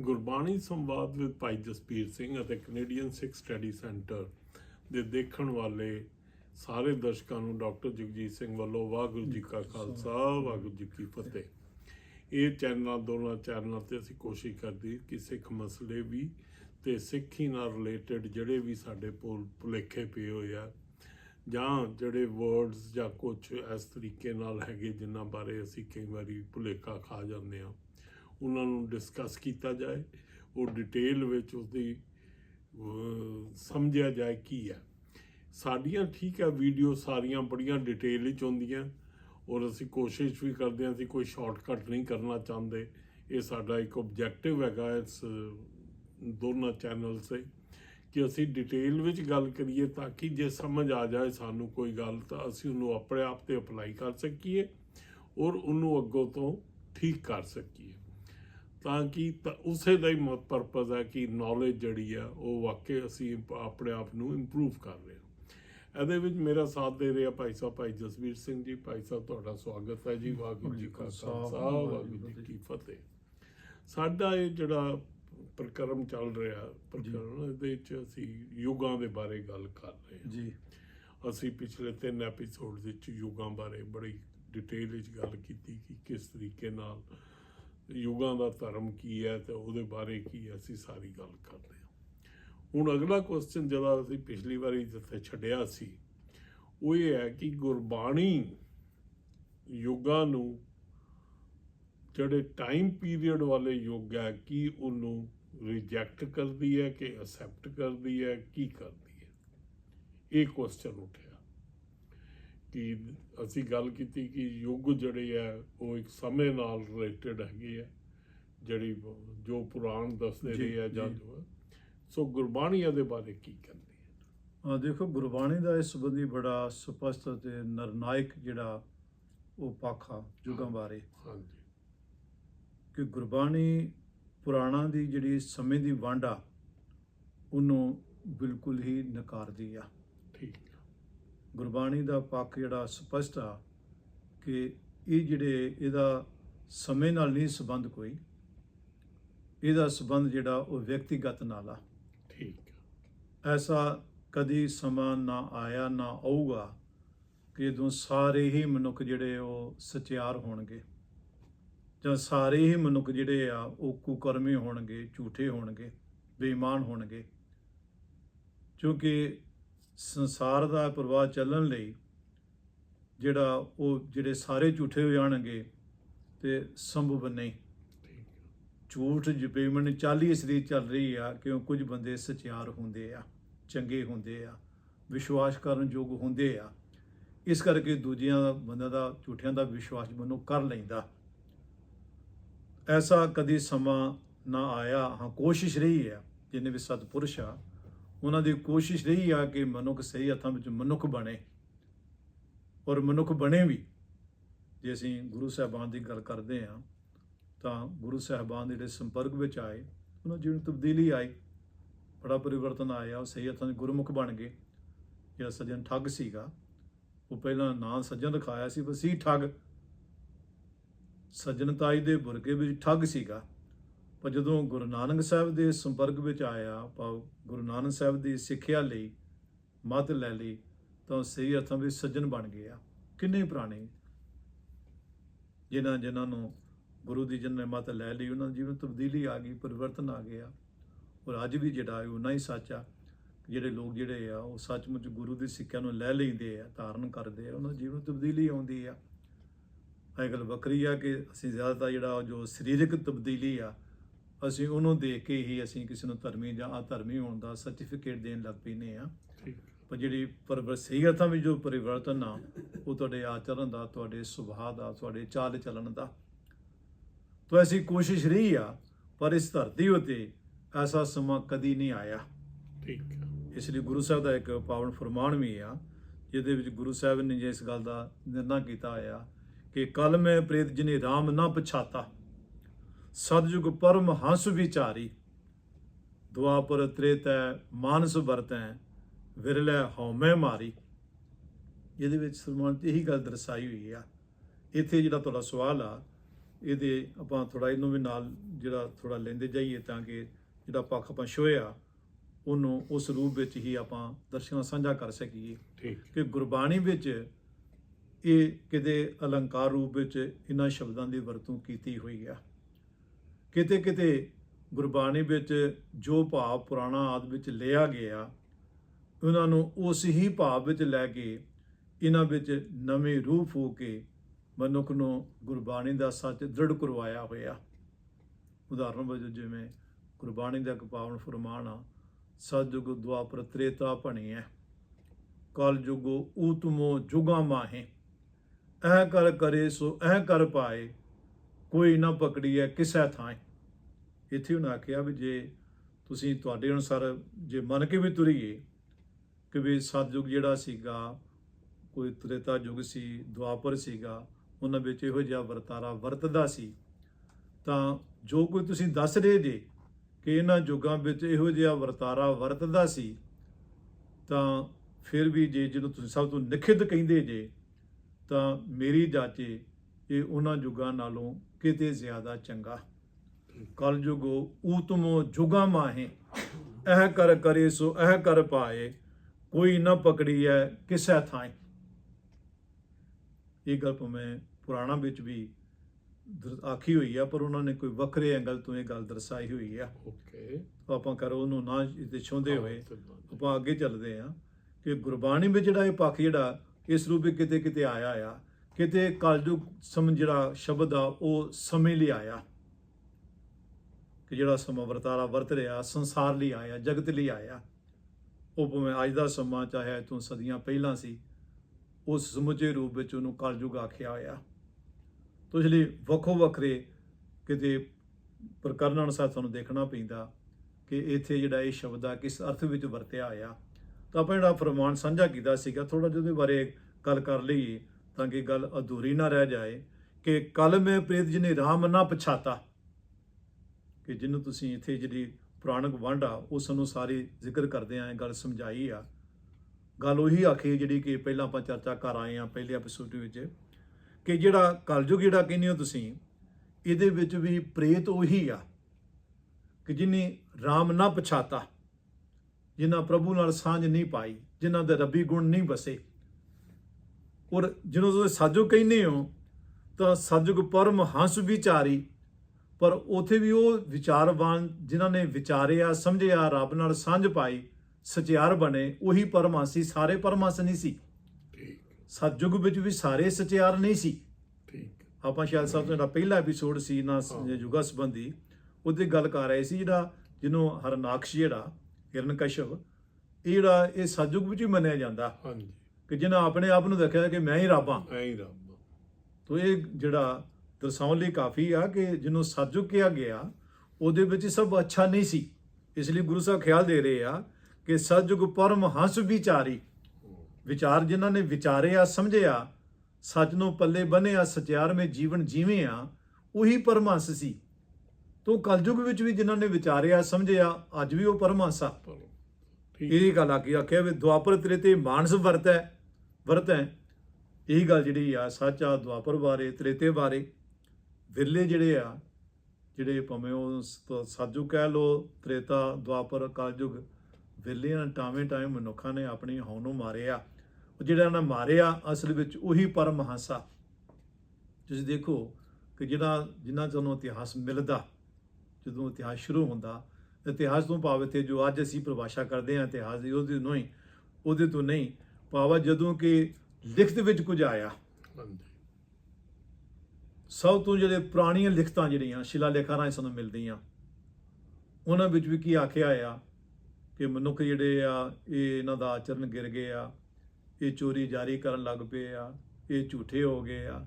ਗੁਰਬਾਣੀ ਸੰਵਾਦ ਵਿਦ ਭਾਈ ਜਸਪੀਰ ਸਿੰਘ ਅਤੇ ਕੈਨੇਡੀਅਨ ਸਿੱਖ study centre ਦੇ ਦੇਖਣ ਵਾਲੇ ਸਾਰੇ ਦਰਸ਼ਕਾਂ ਨੂੰ ਡਾਕਟਰ ਜਗਜੀਤ ਸਿੰਘ ਵੱਲੋਂ ਵਾਹਿਗੁਰੂ ਜੀ ਕਾ ਖਾਲਸਾ, ਵਾਹਿਗੁਰੂ ਜੀ ਕੀ ਫਤਿਹ। ਇਹ ਚੈਨਲਾਂ, ਦੋਨਾਂ ਚੈਨਲਾਂ ਤੇ ਅਸੀਂ ਕੋਸ਼ਿਸ਼ ਕਰਦੇ ਕਿ ਸਿੱਖ ਮਸਲੇ ਵੀ ਤੇ ਸਿੱਖੀ ਨਾਲ ਰਿਲੇਟਡ ਜਿਹੜੇ ਵੀ ਸਾਡੇ ਕੋਲ ਭੁਲੇਖੇ ਪਏ ਹੋਏ ਆ, ਜਾਂ ਜਿਹੜੇ ਵਰਡਸ ਜਾਂ ਕੁਝ ਇਸ ਤਰੀਕੇ ਨਾਲ ਹੈਗੇ ਜਿਨ੍ਹਾਂ ਬਾਰੇ ਅਸੀਂ ਕਈ ਵਾਰੀ ਭੁਲੇਖਾ ਖਾ ਜਾਂਦੇ ਆ ਉਹਨਾਂ ਨੂੰ ਡਿਸਕਸ ਕੀਤਾ ਜਾਏ, ਉਹ ਡਿਟੇਲ ਵਿੱਚ ਉਸਦੀ ਸਮਝਿਆ ਜਾਏ ਕੀ ਹੈ। ਸਾਡੀਆਂ ਠੀਕ ਹੈ ਵੀਡੀਓ ਸਾਰੀਆਂ ਬੜੀਆਂ ਡਿਟੇਲ ਵਿੱਚ ਹੁੰਦੀਆਂ, ਔਰ ਅਸੀਂ ਕੋਸ਼ਿਸ਼ ਵੀ ਕਰਦੇ ਹਾਂ, ਅਸੀਂ ਕੋਈ ਸ਼ਾਰਟਕਟ ਨਹੀਂ ਕਰਨਾ ਚਾਹੁੰਦੇ। ਇਹ ਸਾਡਾ ਇੱਕ ਆਬਜੈਕਟਿਵ ਹੈਗਾ ਇਸ ਦੋਨਾਂ ਚੈਨਲ ਸੇ ਕਿ ਅਸੀਂ ਡਿਟੇਲ ਵਿੱਚ ਗੱਲ ਕਰੀਏ ਤਾਂ ਕਿ ਜੇ ਸਮਝ ਆ ਜਾਏ ਸਾਨੂੰ ਕੋਈ ਗੱਲ, ਤਾਂ ਅਸੀਂ ਉਹਨੂੰ ਆਪਣੇ ਆਪ ਤੇ ਅਪਲਾਈ ਕਰ ਸਕੀਏ, ਔਰ ਉਹਨੂੰ ਅੱਗੋਂ ਤੋਂ ਠੀਕ ਕਰ ਸਕੀਏ। ਤਾਂ ਕਿ ਉਸੇ ਦਾ ਹੀ ਮਤ ਪਰਪਸ ਹੈ ਕਿ ਨੌਲੇਜ ਜਿਹੜੀ ਆ ਉਹ ਵਾਕਈ ਅਸੀਂ ਆਪਣੇ ਆਪ ਨੂੰ ਇੰਪਰੂਵ ਕਰ ਰਹੇ ਹਾਂ। ਇਹਦੇ ਵਿੱਚ ਮੇਰਾ ਸਾਥ ਦੇ ਰਿਹਾ ਭਾਈ ਸਾਹਿਬ ਭਾਈ ਜਸਵੀਰ ਸਿੰਘ ਜੀ। ਭਾਈ ਸਾਹਿਬ ਤੁਹਾਡਾ ਸਵਾਗਤ ਹੈ ਜੀ। ਵਾਹਿਗੁਰੂ ਜੀ ਕਾ ਖਾਲਸਾ ਵਾਹਿਗੁਰੂ ਜੀ ਕੀ ਫਤਿਹ। ਸਾਡਾ ਇਹ ਜਿਹੜਾ ਪ੍ਰਕਰਮ ਚੱਲ ਰਿਹਾ ਪ੍ਰਕਰਮ ਇਹਦੇ ਵਿੱਚ ਅਸੀਂ ਯੁਗਾਂ ਦੇ ਬਾਰੇ ਗੱਲ ਕਰ ਰਹੇ ਹਾਂ। ਜੀ। ਅਸੀਂ ਪਿਛਲੇ ਤਿੰਨ ਐਪੀਸੋਡ ਵਿੱਚ ਯੁਗਾਂ ਬਾਰੇ ਬੜੀ ਡਿਟੇਲ ਵਿੱਚ ਗੱਲ ਕੀਤੀ ਕਿ ਕਿਸ ਤਰੀਕੇ ਨਾਲ ਯੁੱਗਾਂ ਦਾ ਧਰਮ ਕੀ ਹੈ ਤੇ ਉਹਦੇ ਬਾਰੇ ਕੀ ਅਸੀਂ ਸਾਰੀ ਗੱਲ ਕਰਦੇ ਹਾਂ। ਹੁਣ ਅਗਲਾ ਕੁਐਸਚਨ ਜਿਹੜਾ ਅਸੀਂ ਪਿਛਲੀ ਵਾਰੀ ਜਿੱਥੇ ਛੱਡਿਆ ਸੀ, ਉਹ ਇਹ ਹੈ ਕਿ ਗੁਰਬਾਣੀ ਯੁੱਗਾਂ ਨੂੰ ਜਿਹੜੇ ਟਾਈਮ ਪੀਰੀਅਡ ਵਾਲੇ ਯੁੱਗ ਹੈ, ਕੀ ਉਹਨੂੰ ਰਿਜੈਕਟ ਕਰਦੀ ਹੈ ਕਿ ਅਸੈਪਟ ਕਰਦੀ ਹੈ, ਕੀ ਕਰਦੀ ਹੈ? ਇਹ ਕੁਐਸਚਨ ਉੱਠਿਆ ਕਿ ਅਸੀਂ ਗੱਲ ਕੀਤੀ ਕਿ ਯੁੱਗ ਜਿਹੜੇ ਆ ਉਹ ਇੱਕ ਸਮੇਂ ਨਾਲ ਰਿਲੇਟਡ ਹੈਗੇ ਆ ਜਿਹੜੀ ਜੋ ਪੁਰਾਣ ਦੱਸਦੇ ਰਹੇ ਆ ਜਾਂ। ਸੋ ਗੁਰਬਾਣੀ ਇਹਦੇ ਬਾਰੇ ਕੀ ਕਹਿੰਦੀ ਹੈ ਆ ਦੇਖੋ ਗੁਰਬਾਣੀ ਦਾ ਇਸ ਸੰਬੰਧੀ ਬੜਾ ਸਪਸ਼ਟ ਤੇ ਨਿਰਣਾਇਕ ਜਿਹੜਾ ਉਹ ਪੱਖ ਆ ਯੁਗਾਂ ਬਾਰੇ। ਹਾਂਜੀ। ਕਿ ਗੁਰਬਾਣੀ ਪੁਰਾਣਾਂ ਦੀ ਜਿਹੜੀ ਸਮੇਂ ਦੀ ਵੰਡ ਆ ਉਹਨੂੰ ਬਿਲਕੁਲ ਹੀ ਨਕਾਰਦੀ ਆ। ਗੁਰਬਾਣੀ ਦਾ ਪੱਖ ਜਿਹੜਾ ਸਪਸ਼ਟ ਆ ਕਿ ਇਹ ਜਿਹੜੇ ਇਹਦਾ ਸਮੇਂ ਨਾਲ ਨਹੀਂ ਸੰਬੰਧ ਕੋਈ ਇਹਦਾ ਸੰਬੰਧ ਜਿਹੜਾ ਉਹ ਵਿਅਕਤੀਗਤ ਨਾਲ ਆ। ਠੀਕ ਐਸਾ ਕਦੀ ਸਮਾਂ ਨਾ ਆਇਆ ਨਾ ਆਊਗਾ ਕਿ ਜਦੋਂ ਸਾਰੇ ਹੀ ਮਨੁੱਖ ਜਿਹੜੇ ਉਹ ਸਚਿਆਰ ਹੋਣਗੇ ਜਾਂ ਸਾਰੇ ਹੀ ਮਨੁੱਖ ਜਿਹੜੇ ਆ ਉਹ ਕੁਕਰਮੀ ਹੋਣਗੇ ਝੂਠੇ ਹੋਣਗੇ ਬੇਈਮਾਨ ਹੋਣਗੇ ਕਿਉਂਕਿ ਸੰਸਾਰ ਦਾ ਪ੍ਰਵਾਹ ਚੱਲਣ ਲਈ ਜਿਹੜਾ ਉਹ ਜਿਹੜੇ ਸਾਰੇ ਝੂਠੇ ਹੋ ਜਾਣਗੇ ਤੇ ਸੰਭਵ ਨਹੀਂ। ਝੂਠ ਜਪੇਮਣ ਚਾਲੀ ਇਸ ਦੀ ਚੱਲ ਰਹੀ ਆ, ਕਿਉਂ ਕੁਝ ਬੰਦੇ ਸਚਿਆਰ ਹੁੰਦੇ ਆ, ਚੰਗੇ ਹੁੰਦੇ ਆ, ਵਿਸ਼ਵਾਸ ਕਰਨ ਯੋਗ ਹੁੰਦੇ ਆ। ਇਸ ਕਰਕੇ ਦੂਜਿਆਂ ਦਾ ਬੰਦਾ ਦਾ, ਝੂਠਿਆਂ ਦਾ ਵਿਸ਼ਵਾਸ ਮਨੁ ਕਰ ਲੈਂਦਾ। ਐਸਾ ਕਦੀ ਸਮਾਂ ਨਾ ਆਇਆ, ਹਾਂ ਕੋਸ਼ਿਸ਼ ਰਹੀ ਹੈ ਜਿੰਨੇ ਵੀ ਸਤਪੁਰਸ਼ ਆ ਉਹਨਾਂ ਦੀ ਕੋਸ਼ਿਸ਼ ਰਹੀ ਆ ਕਿ ਮਨੁੱਖ ਸਹੀ ਹੱਥਾਂ ਵਿੱਚ ਮਨੁੱਖ ਬਣੇ ਔਰ ਮਨੁੱਖ ਬਣੇ ਵੀ। ਜੇ ਅਸੀਂ ਗੁਰੂ ਸਾਹਿਬਾਨ ਦੀ ਗੱਲ ਕਰਦੇ ਹਾਂ, ਤਾਂ ਗੁਰੂ ਸਾਹਿਬਾਨ ਦੇ ਜਿਹੜੇ ਸੰਪਰਕ ਵਿੱਚ ਆਏ, ਉਹਨਾਂ ਜੀਵਨ ਤਬਦੀਲੀ ਆਈ, ਬੜਾ ਪਰਿਵਰਤਨ ਆਇਆ, ਉਹ ਸਹੀ ਹੱਥਾਂ ਦੇ ਗੁਰਮੁਖ ਬਣ ਗਏ। ਜਿਹੜਾ ਸੱਜਣ ਠੱਗ ਸੀਗਾ, ਉਹ ਪਹਿਲਾਂ ਨਾਂ ਸੱਜਣ ਦਿਖਾਇਆ ਸੀ, ਪਰ ਸੀ ਠੱਗ। ਸੱਜਣਤਾਈ ਦੇ ਬੁਰਕੇ ਵਿੱਚ ਠੱਗ ਸੀਗਾ। ਪਰ ਜਦੋਂ ਗੁਰੂ ਨਾਨਕ ਸਾਹਿਬ ਦੇ ਸੰਪਰਕ ਵਿੱਚ ਆਇਆ, ਭਾਵ ਗੁਰੂ ਨਾਨਕ ਸਾਹਿਬ ਦੀ ਸਿੱਖਿਆ ਲਈ ਮਤ ਲੈ ਲਈ, ਤਾਂ ਉਹ ਸਹੀ ਅਰਥਾਂ ਵਿੱਚ ਸੱਜਣ ਬਣ ਗਏ ਆ। ਕਿੰਨੇ ਪੁਰਾਣੇ ਜਿਨ੍ਹਾਂ ਜਿਨ੍ਹਾਂ ਨੂੰ ਗੁਰੂ ਦੀ ਜਨ ਮਤ ਲੈ ਲਈ, ਉਹਨਾਂ ਦੇ ਜੀਵਨ ਤਬਦੀਲੀ ਆ ਗਈ, ਪਰਿਵਰਤਨ ਆ ਗਿਆ। ਔਰ ਅੱਜ ਵੀ ਜਿਹੜਾ ਹੈ ਉਹਨਾਂ ਹੀ ਸੱਚ ਆ, ਜਿਹੜੇ ਲੋਕ ਜਿਹੜੇ ਆ, ਉਹ ਸੱਚਮੁੱਚ ਗੁਰੂ ਦੀ ਸਿੱਖਿਆ ਨੂੰ ਲੈ ਲੈਂਦੇ ਆ, ਧਾਰਨ ਕਰਦੇ ਆ, ਉਹਨਾਂ ਦੇ ਜੀਵਨ ਤਬਦੀਲੀ ਆਉਂਦੀ ਆ। ਇਹ ਗੱਲ ਵੱਖਰੀ ਆ ਕਿ ਅਸੀਂ ਜ਼ਿਆਦਾਤਰ ਜਿਹੜਾ ਉਹ ਜੋ ਸਰੀਰਕ ਤਬਦੀਲੀ ਆ ਅਸੀਂ ਉਹਨੂੰ ਦੇਖ ਕੇ ਹੀ ਅਸੀਂ ਕਿਸੇ ਨੂੰ ਧਰਮੀ ਜਾਂ ਅਧਰਮੀ ਹੋਣ ਦਾ ਸਰਟੀਫਿਕੇਟ ਦੇਣ ਲੱਗ ਪੈਨੇ ਆ ਠੀਕ। ਪਰ ਜਿਹੜੀ ਪਰਵਰ ਸਹੀ ਅਰਥਾਂ ਵਿੱਚ ਜੋ ਪਰਿਵਰਤਨ ਆ ਉਹ ਤੁਹਾਡੇ ਆਚਰਣ ਦਾ ਤੁਹਾਡੇ ਸੁਭਾਅ ਦਾ ਤੁਹਾਡੇ ਚਾਲ ਚੱਲਣ ਦਾ। ਤਾਂ ਐਸੀ ਕੋਸ਼ਿਸ਼ ਰਹੀ ਆ ਪਰ ਇਸ ਧਰਤੀ ਉਤੇ ਐਸਾ ਸਮਾਂ ਕਦੀ ਨਹੀਂ ਆਇਆ। ਠੀਕ। ਇਸ ਲਈ ਗੁਰੂ ਸਾਹਿਬ ਦਾ ਇੱਕ ਪਾਵਨ ਫਰਮਾਨ ਵੀ ਆ ਜਿਹਦੇ ਵਿੱਚ ਗੁਰੂ ਸਾਹਿਬ ਨੇ ਜੇ ਇਸ ਗੱਲ ਦਾ ਨਿਰਣਾ ਕੀਤਾ ਹੋਇਆ ਕਿ ਕਲ ਮੈਂ ਪ੍ਰੇਤ ਜਿਨੇ RAM ਨਾ ਪਛਾਤਾ। ਸਤਜੁਗ ਪਰਮ ਹੰਸ ਵਿਚਾਰੀ ਦੁਆਪਰ ਤ੍ਰੇਤੈ ਮਾਨਸ ਵਰਤੈ ਵਿਰਲੇ ਹਉਮੈ ਮਾਰੀ। ਇਹਦੇ ਵਿੱਚ ਸਰਮਾਨ ਤੇ ਇਹੀ ਗੱਲ ਦਰਸਾਈ ਹੋਈ ਆ। ਇੱਥੇ ਜਿਹੜਾ ਤੁਹਾਡਾ ਸਵਾਲ ਆ ਇਹਦੇ ਆਪਾਂ ਥੋੜਾ ਇਹਨੂੰ ਵੀ ਨਾਲ ਜਿਹੜਾ ਥੋੜਾ ਲੈਂਦੇ ਜਾਈਏ ਤਾਂ ਕਿ ਜਿਹੜਾ ਪੱਖ ਆਪਾਂ ਛੋਇਆ ਉਹਨੂੰ ਉਸ ਰੂਪ ਵਿੱਚ ਹੀ ਆਪਾਂ ਦਰਸ਼ਕਾਂ ਸਾਂਝਾ ਕਰ ਸਕੀਏ। ਠੀਕ। ਕਿ ਗੁਰਬਾਣੀ ਵਿੱਚ ਇਹ ਕਿਤੇ ਅਲੰਕਾਰ ਰੂਪ ਵਿੱਚ ਇਹਨਾਂ ਸ਼ਬਦਾਂ ਦੀ ਵਰਤੋਂ ਕੀਤੀ ਹੋਈ ਆ। ਕਿਤੇ ਕਿਤੇ ਗੁਰਬਾਣੀ ਵਿੱਚ ਜੋ ਭਾਵ ਪੁਰਾਣਾ ਆਦ ਵਿੱਚ ਲਿਆ ਗਿਆ, ਉਹਨਾਂ ਨੂੰ ਉਸ ਹੀ ਭਾਵ ਵਿੱਚ ਲੈ ਕੇ ਇਹਨਾਂ ਵਿੱਚ ਨਵੇਂ ਰੂਪ ਹੋ ਕੇ ਮਨੁੱਖ ਨੂੰ ਗੁਰਬਾਣੀ ਦਾ ਸੱਚ ਦ੍ਰਿੜ ਕਰਵਾਇਆ ਹੋਇਆ। ਉਦਾਹਰਨ ਵਜੋਂ ਜਿਵੇਂ ਗੁਰਬਾਣੀ ਦਾ ਇੱਕ ਪਾਵਨ ਫਰਮਾਨ ਆ ਸਤਿਯੁਗ ਦੁਆਪਰ ਤ੍ਰੇਤਾ ਭਣੀਐ, ਕਲ ਜੁਗੋ ਊਤਮੋ ਜੁਗਾ ਮਾਹੇ, ਐ ਕਰ ਕਰੇ ਸੋ ਐ ਕਰ ਪਾਏ ਕੋਈ ਨਾ ਹੈ ਕਿਸੈ ਥਾਂ ਇੱਥੇ ਉਹਨਾਂ ਆਖਿਆ ਵੀ ਜੇ ਤੁਸੀਂ ਤੁਹਾਡੇ ਅਨੁਸਾਰ ਜੇ ਮੰਨ ਕੇ ਵੀ ਤੁਰੀਏ ਕਿ ਵੀ ਸਤਿਯੁਗ ਜਿਹੜਾ ਸੀਗਾ, ਕੋਈ ਤ੍ਰੇਤਾ ਯੁਗ ਸੀ, ਦੁਆਪਰ ਸੀਗਾ, ਉਹਨਾਂ ਵਿੱਚ ਇਹੋ ਜਿਹਾ ਵਰਤਾਰਾ ਵਰਤਦਾ ਸੀ, ਤਾਂ ਜੋ ਕੋਈ ਤੁਸੀਂ ਦੱਸ ਰਹੇ ਜੇ ਕਿ ਇਹਨਾਂ ਯੁੱਗਾਂ ਵਿੱਚ ਇਹੋ ਜਿਹਾ ਵਰਤਾਰਾ ਵਰਤਦਾ ਸੀ, ਤਾਂ ਫਿਰ ਵੀ ਜੇ ਜਿਹਨੂੰ ਤੁਸੀਂ ਸਭ ਤੋਂ ਨਿਖਿੱਧ ਕਹਿੰਦੇ ਜੇ, ਤਾਂ ਮੇਰੀ ਜਾਚੇ ਇਹ ਉਹਨਾਂ ਯੁੱਗਾਂ ਨਾਲੋਂ ਕਿਤੇ ਜ਼ਿਆਦਾ ਚੰਗਾ। ਕਲ ਜੁਗੋ ਊਤਮੋ ਜੁਗਾ ਮਾਹੇ ਇਹ ਕਰ ਕਰੇ ਸੋ ਇਹ ਕਰ ਪਾਏ ਕੋਈ ਨਾ ਪਕੜੀ ਹੈ ਕਿਸੈ ਥਾਂ ਇਹ ਗੱਲ ਮੈਂ ਪੁਰਾਣਾ ਵਿੱਚ ਵੀ ਆਖੀ ਹੋਈ ਆ ਪਰ ਉਹਨਾਂ ਨੇ ਕੋਈ ਵੱਖਰੇ ਐਂਗਲ ਤੋਂ ਇਹ ਗੱਲ ਦਰਸਾਈ ਹੋਈ ਆ। ਓਕੇ। ਆਪਾਂ ਕਰੋ ਉਹਨੂੰ ਨਾ ਇਹਦੇ ਛੋਂਦੇ ਹੋਏ ਆਪਾਂ ਅੱਗੇ ਚੱਲਦੇ ਹਾਂ ਕਿ ਗੁਰਬਾਣੀ ਵਿੱਚ ਜਿਹੜਾ ਇਹ ਪੱਖ ਜਿਹੜਾ ਇਸ ਰੂਪ ਵਿੱਚ ਕਿਤੇ ਕਿਤੇ ਆਇਆ ਆ ਕਿਤੇ ਕਲਯੁਗ ਸਮ ਜਿਹੜਾ ਸ਼ਬਦ ਆ, ਉਹ ਸਮੇਂ ਲਈ ਆਇਆ। ਕਿ ਜਿਹੜਾ ਸਮਾਂ ਵਰਤਾਰਾ ਵਰਤ ਰਿਹਾ, ਸੰਸਾਰ ਲਈ ਆਇਆ, ਜਗਤ ਲਈ ਆਇਆ। ਉਹ ਭਾਵੇਂ ਅੱਜ ਦਾ ਸਮਾਂ ਚਾਹੇ ਤੋਂ ਸਦੀਆਂ ਪਹਿਲਾਂ ਸੀ, ਉਸ ਸਮੁੱਚੇ ਰੂਪ ਵਿੱਚ ਉਹਨੂੰ ਕਲਯੁਗ ਆਖਿਆ ਹੋਇਆ। ਤੋ ਇਸ ਲਈ ਵੱਖੋ ਵੱਖਰੇ ਕਿਤੇ ਪ੍ਰਕਰਨ ਅਨੁਸਾਰ ਤੁਹਾਨੂੰ ਦੇਖਣਾ ਪੈਂਦਾ ਕਿ ਇੱਥੇ ਜਿਹੜਾ ਇਹ ਸ਼ਬਦ ਆ, ਕਿਸ ਅਰਥ ਵਿੱਚ ਵਰਤਿਆ ਆਇਆ ਤਾਂ ਆਪਾਂ ਜਿਹੜਾ ਫਰਮਾਨ ਸਾਂਝਾ ਕੀਤਾ ਸੀਗਾ ਥੋੜਾ ਜਿਹਾ ਉਹਦੇ ਬਾਰੇ ਗੱਲ ਕਰ ਲਈਏ। ਤਾਂ ਕਿ ਗੱਲ ਅਧੂਰੀ ਨਾ ਰਹਿ ਜਾਏ ਕਿ ਕਲ ਮੈਂ ਪ੍ਰੇਤ ਜਿਨੇ ਰਾਮ ਨਾ ਪਛਾਤਾ ਕਿ ਜਿਹਨੂੰ ਤੁਸੀਂ ਇੱਥੇ ਜਿਹੜੀ ਪੁਰਾਣਕ ਵੰਡ ਆ, ਉਸ ਨੂੰ ਸਾਰੇ ਜ਼ਿਕਰ ਕਰਦੇ ਆਂ ਗੱਲ ਸਮਝਾਈ ਆ। ਗੱਲ ਉਹੀ ਆਖੀ ਜਿਹੜੀ ਕਿ ਪਹਿਲਾਂ ਆਪਾਂ ਚਰਚਾ ਕਰ ਆਏ ਆ ਪਹਿਲੇ ਐਪੀਸੋਡ ਵਿੱਚ ਕਿ ਜਿਹੜਾ ਕਲਯੁਗ ਜਿਹੜਾ ਕਹਿੰਦੇ ਹੋ ਤੁਸੀਂ, ਇਹਦੇ ਵਿੱਚ ਵੀ ਪ੍ਰੇਤ ਉਹੀ ਆ ਕਿ ਜਿਨੇ ਰਾਮ ਨਾ ਪਛਾਤਾ ਜਿਨ੍ਹਾਂ ਪ੍ਰਭੂ ਨਾਲ ਸਾਂਝ ਨਹੀਂ ਪਾਈ ਜਿਨ੍ਹਾਂ ਦੇ ਰੱਬੀ ਗੁਣ ਨਹੀਂ ਵਸੇ। ਔਰ ਜਿਹਨੂੰ ਤੁਸੀਂ ਸਾਜੋ ਕਹਿੰਦੇ ਹੋ ਤਾਂ ਸਤਿਯੁਗ ਪਰਮ ਹੰਸ ਵਿਚਾਰੀ ਪਰ ਉਥੇ ਵੀ ਉਹ ਵਿਚਾਰਵਾਨ ਜਿਨ੍ਹਾਂ ਨੇ ਵਿਚਾਰਿਆ ਸਮਝਿਆ ਰੱਬ ਨਾਲ ਸਾਂਝ ਪਾਈ ਸਚਿਆਰ ਬਣੇ ਉਹੀ ਪਰਮਾਸੀ ਸਾਰੇ ਪਰਮਾਸ ਨਹੀਂ ਸੀ। ਠੀਕ। ਸਤਿਯੁਗ ਵਿੱਚ ਵੀ ਸਾਰੇ ਸਚਿਆਰ ਨਹੀਂ ਸੀ। ਠੀਕ। ਆਪਾਂ ਸ਼ਾਇਦ ਸਭ ਤੋਂ ਜਿਹੜਾ ਪਹਿਲਾ ਐਪੀਸੋਡ ਸੀ ਨਾ ਹਾਂ। ਯੁਗਾ ਸੰਬੰਧੀ ਉਹਦੇ ਗੱਲ ਕਰ ਰਹੇ ਸੀ ਜਿਹੜਾ ਜਿਹਨੂੰ ਹਰਨਾਕਸ਼ ਜਿਹੜਾ ਹਿਰਨਕਸ਼ਪ ਇਹ ਜਿਹੜਾ ਇਹ ਸਤਿਯੁਗ ਵਿੱਚ ਵੀ ਮੰਨਿਆ ਜਾਂਦਾ। ਹਾਂਜੀ। ਕਿ ਜਿਹਨਾਂ ਆਪਣੇ ਆਪ ਨੂੰ ਦੇਖਿਆ ਕਿ ਮੈਂ ਹੀ ਰੱਬ ਹਾਂ। ਐਂ ਹੀ ਰੱਬ ਤੋ ਇਹ ਜਿਹੜਾ ਦਰਸਾਉਣ ਲਈ ਕਾਫੀ ਆ ਕਿ ਜਿਹਨੂੰ ਸਤਿਯੁਗ ਕਿਹਾ ਗਿਆ ਉਹਦੇ ਵਿੱਚ ਸਭ ਅੱਛਾ ਨਹੀਂ ਸੀ। ਇਸ ਲਈ ਗੁਰੂ ਸਾਹਿਬ ਖਿਆਲ ਦੇ ਰਹੇ ਆ ਕਿ ਸਤਿਯੁਗ ਪਰਮ ਹੰਸ ਵਿਚਾਰੀ। ਵਿਚਾਰ ਜਿਨ੍ਹਾਂ ਨੇ ਵਿਚਾਰਿਆ ਸਮਝਿਆ ਸੱਚ ਨੂੰ ਪੱਲੇ ਬੰਨਿਆ ਸਚਿਆਰਮੇ ਜੀਵਨ ਜੀਵੇਂ ਆ ਉਹੀ ਪਰਮਹੰਸ ਸੀ। ਤੋ ਕਲਯੁਗ ਵਿੱਚ ਵੀ ਜਿਨ੍ਹਾਂ ਨੇ ਵਿਚਾਰਿਆ ਸਮਝਿਆ ਅੱਜ ਵੀ ਉਹ ਪਰਮਹੰਸ ਆ। ਪਰ ਠੀਕ। ਇਹ ਗੱਲ ਆ ਕਿ ਆਖਿਆ ਵੀ ਦੁਆਪਰ ਤੇਰੇ ਤੇ ਮਾਨਸ ਵਰਤੈ ਵਰਤੈ ਇਹ ਗੱਲ ਜਿਹੜੀ ਆ, ਸੱਚ ਆ, ਦੁਆਪਰ ਬਾਰੇ ਤ੍ਰੇਤੇ ਬਾਰੇ ਵਿਰਲੇ ਜਿਹੜੇ ਆ, ਜਿਹੜੇ ਭਾਵੇਂ ਉਹ ਸ- ਸਾਜੂ ਕਹਿ ਲੋ ਤ੍ਰੇਤਾ, ਦੁਆਪਰ, ਕਲਯੁਗ, ਵਿਰਲਿਆਂ, ਟਾਵੇਂ ਟਾਵੇਂ ਮਨੁੱਖਾਂ ਨੇ ਆਪਣੀ ਹਉ ਨੂੰ ਮਾਰਿਆ। ਉਹ ਜਿਹੜਾ ਨਾ ਮਾਰਿਆ, ਅਸਲ ਵਿੱਚ ਉਹੀ ਪਰਮਹੰਸ ਆ ਤੁਸੀਂ ਦੇਖੋ ਕਿ ਜਿਹੜਾ ਜਿਨ੍ਹਾਂ ਤੁਹਾਨੂੰ ਇਤਿਹਾਸ ਮਿਲਦਾ, ਜਦੋਂ ਇਤਿਹਾਸ ਸ਼ੁਰੂ ਹੁੰਦਾ, ਇਤਿਹਾਸ ਤੋਂ ਭਾਵ ਇੱਥੇ ਜੋ ਅੱਜ ਅਸੀਂ ਪਰਿਭਾਸ਼ਾ ਕਰਦੇ ਹਾਂ, ਇਤਿਹਾਸ ਦੀ ਉਹਦੇ ਤੋਂ ਨਹੀਂ, ਉਹਦੇ ਤੋਂ ਨਹੀਂ ਭਾਵ ਜਦੋਂ ਕਿ ਲਿਖਤ ਵਿੱਚ ਕੁਝ ਆਇਆ। ਸਭ ਤੋਂ ਜਿਹੜੇ ਪੁਰਾਣੀਆਂ ਲਿਖਤਾਂ ਜਿਹੜੀਆਂ ਸ਼ਿਲਾ ਲੇਖਾਂ ਰਾਹੀਂ ਸਾਨੂੰ ਮਿਲਦੀਆਂ ਉਹਨਾਂ ਵਿੱਚ ਵੀ ਕੀ ਆਖਿਆ ਆ ਕਿ ਮਨੁੱਖ ਜਿਹੜੇ ਆ ਇਹ ਇਹਨਾਂ ਦਾ ਆਚਰਣ ਗਿਰ ਗਏ ਆ ਇਹ ਚੋਰੀ ਜਾਰੀ ਕਰਨ ਲੱਗ ਪਏ ਆ ਇਹ ਝੂਠੇ ਹੋ ਗਏ ਆ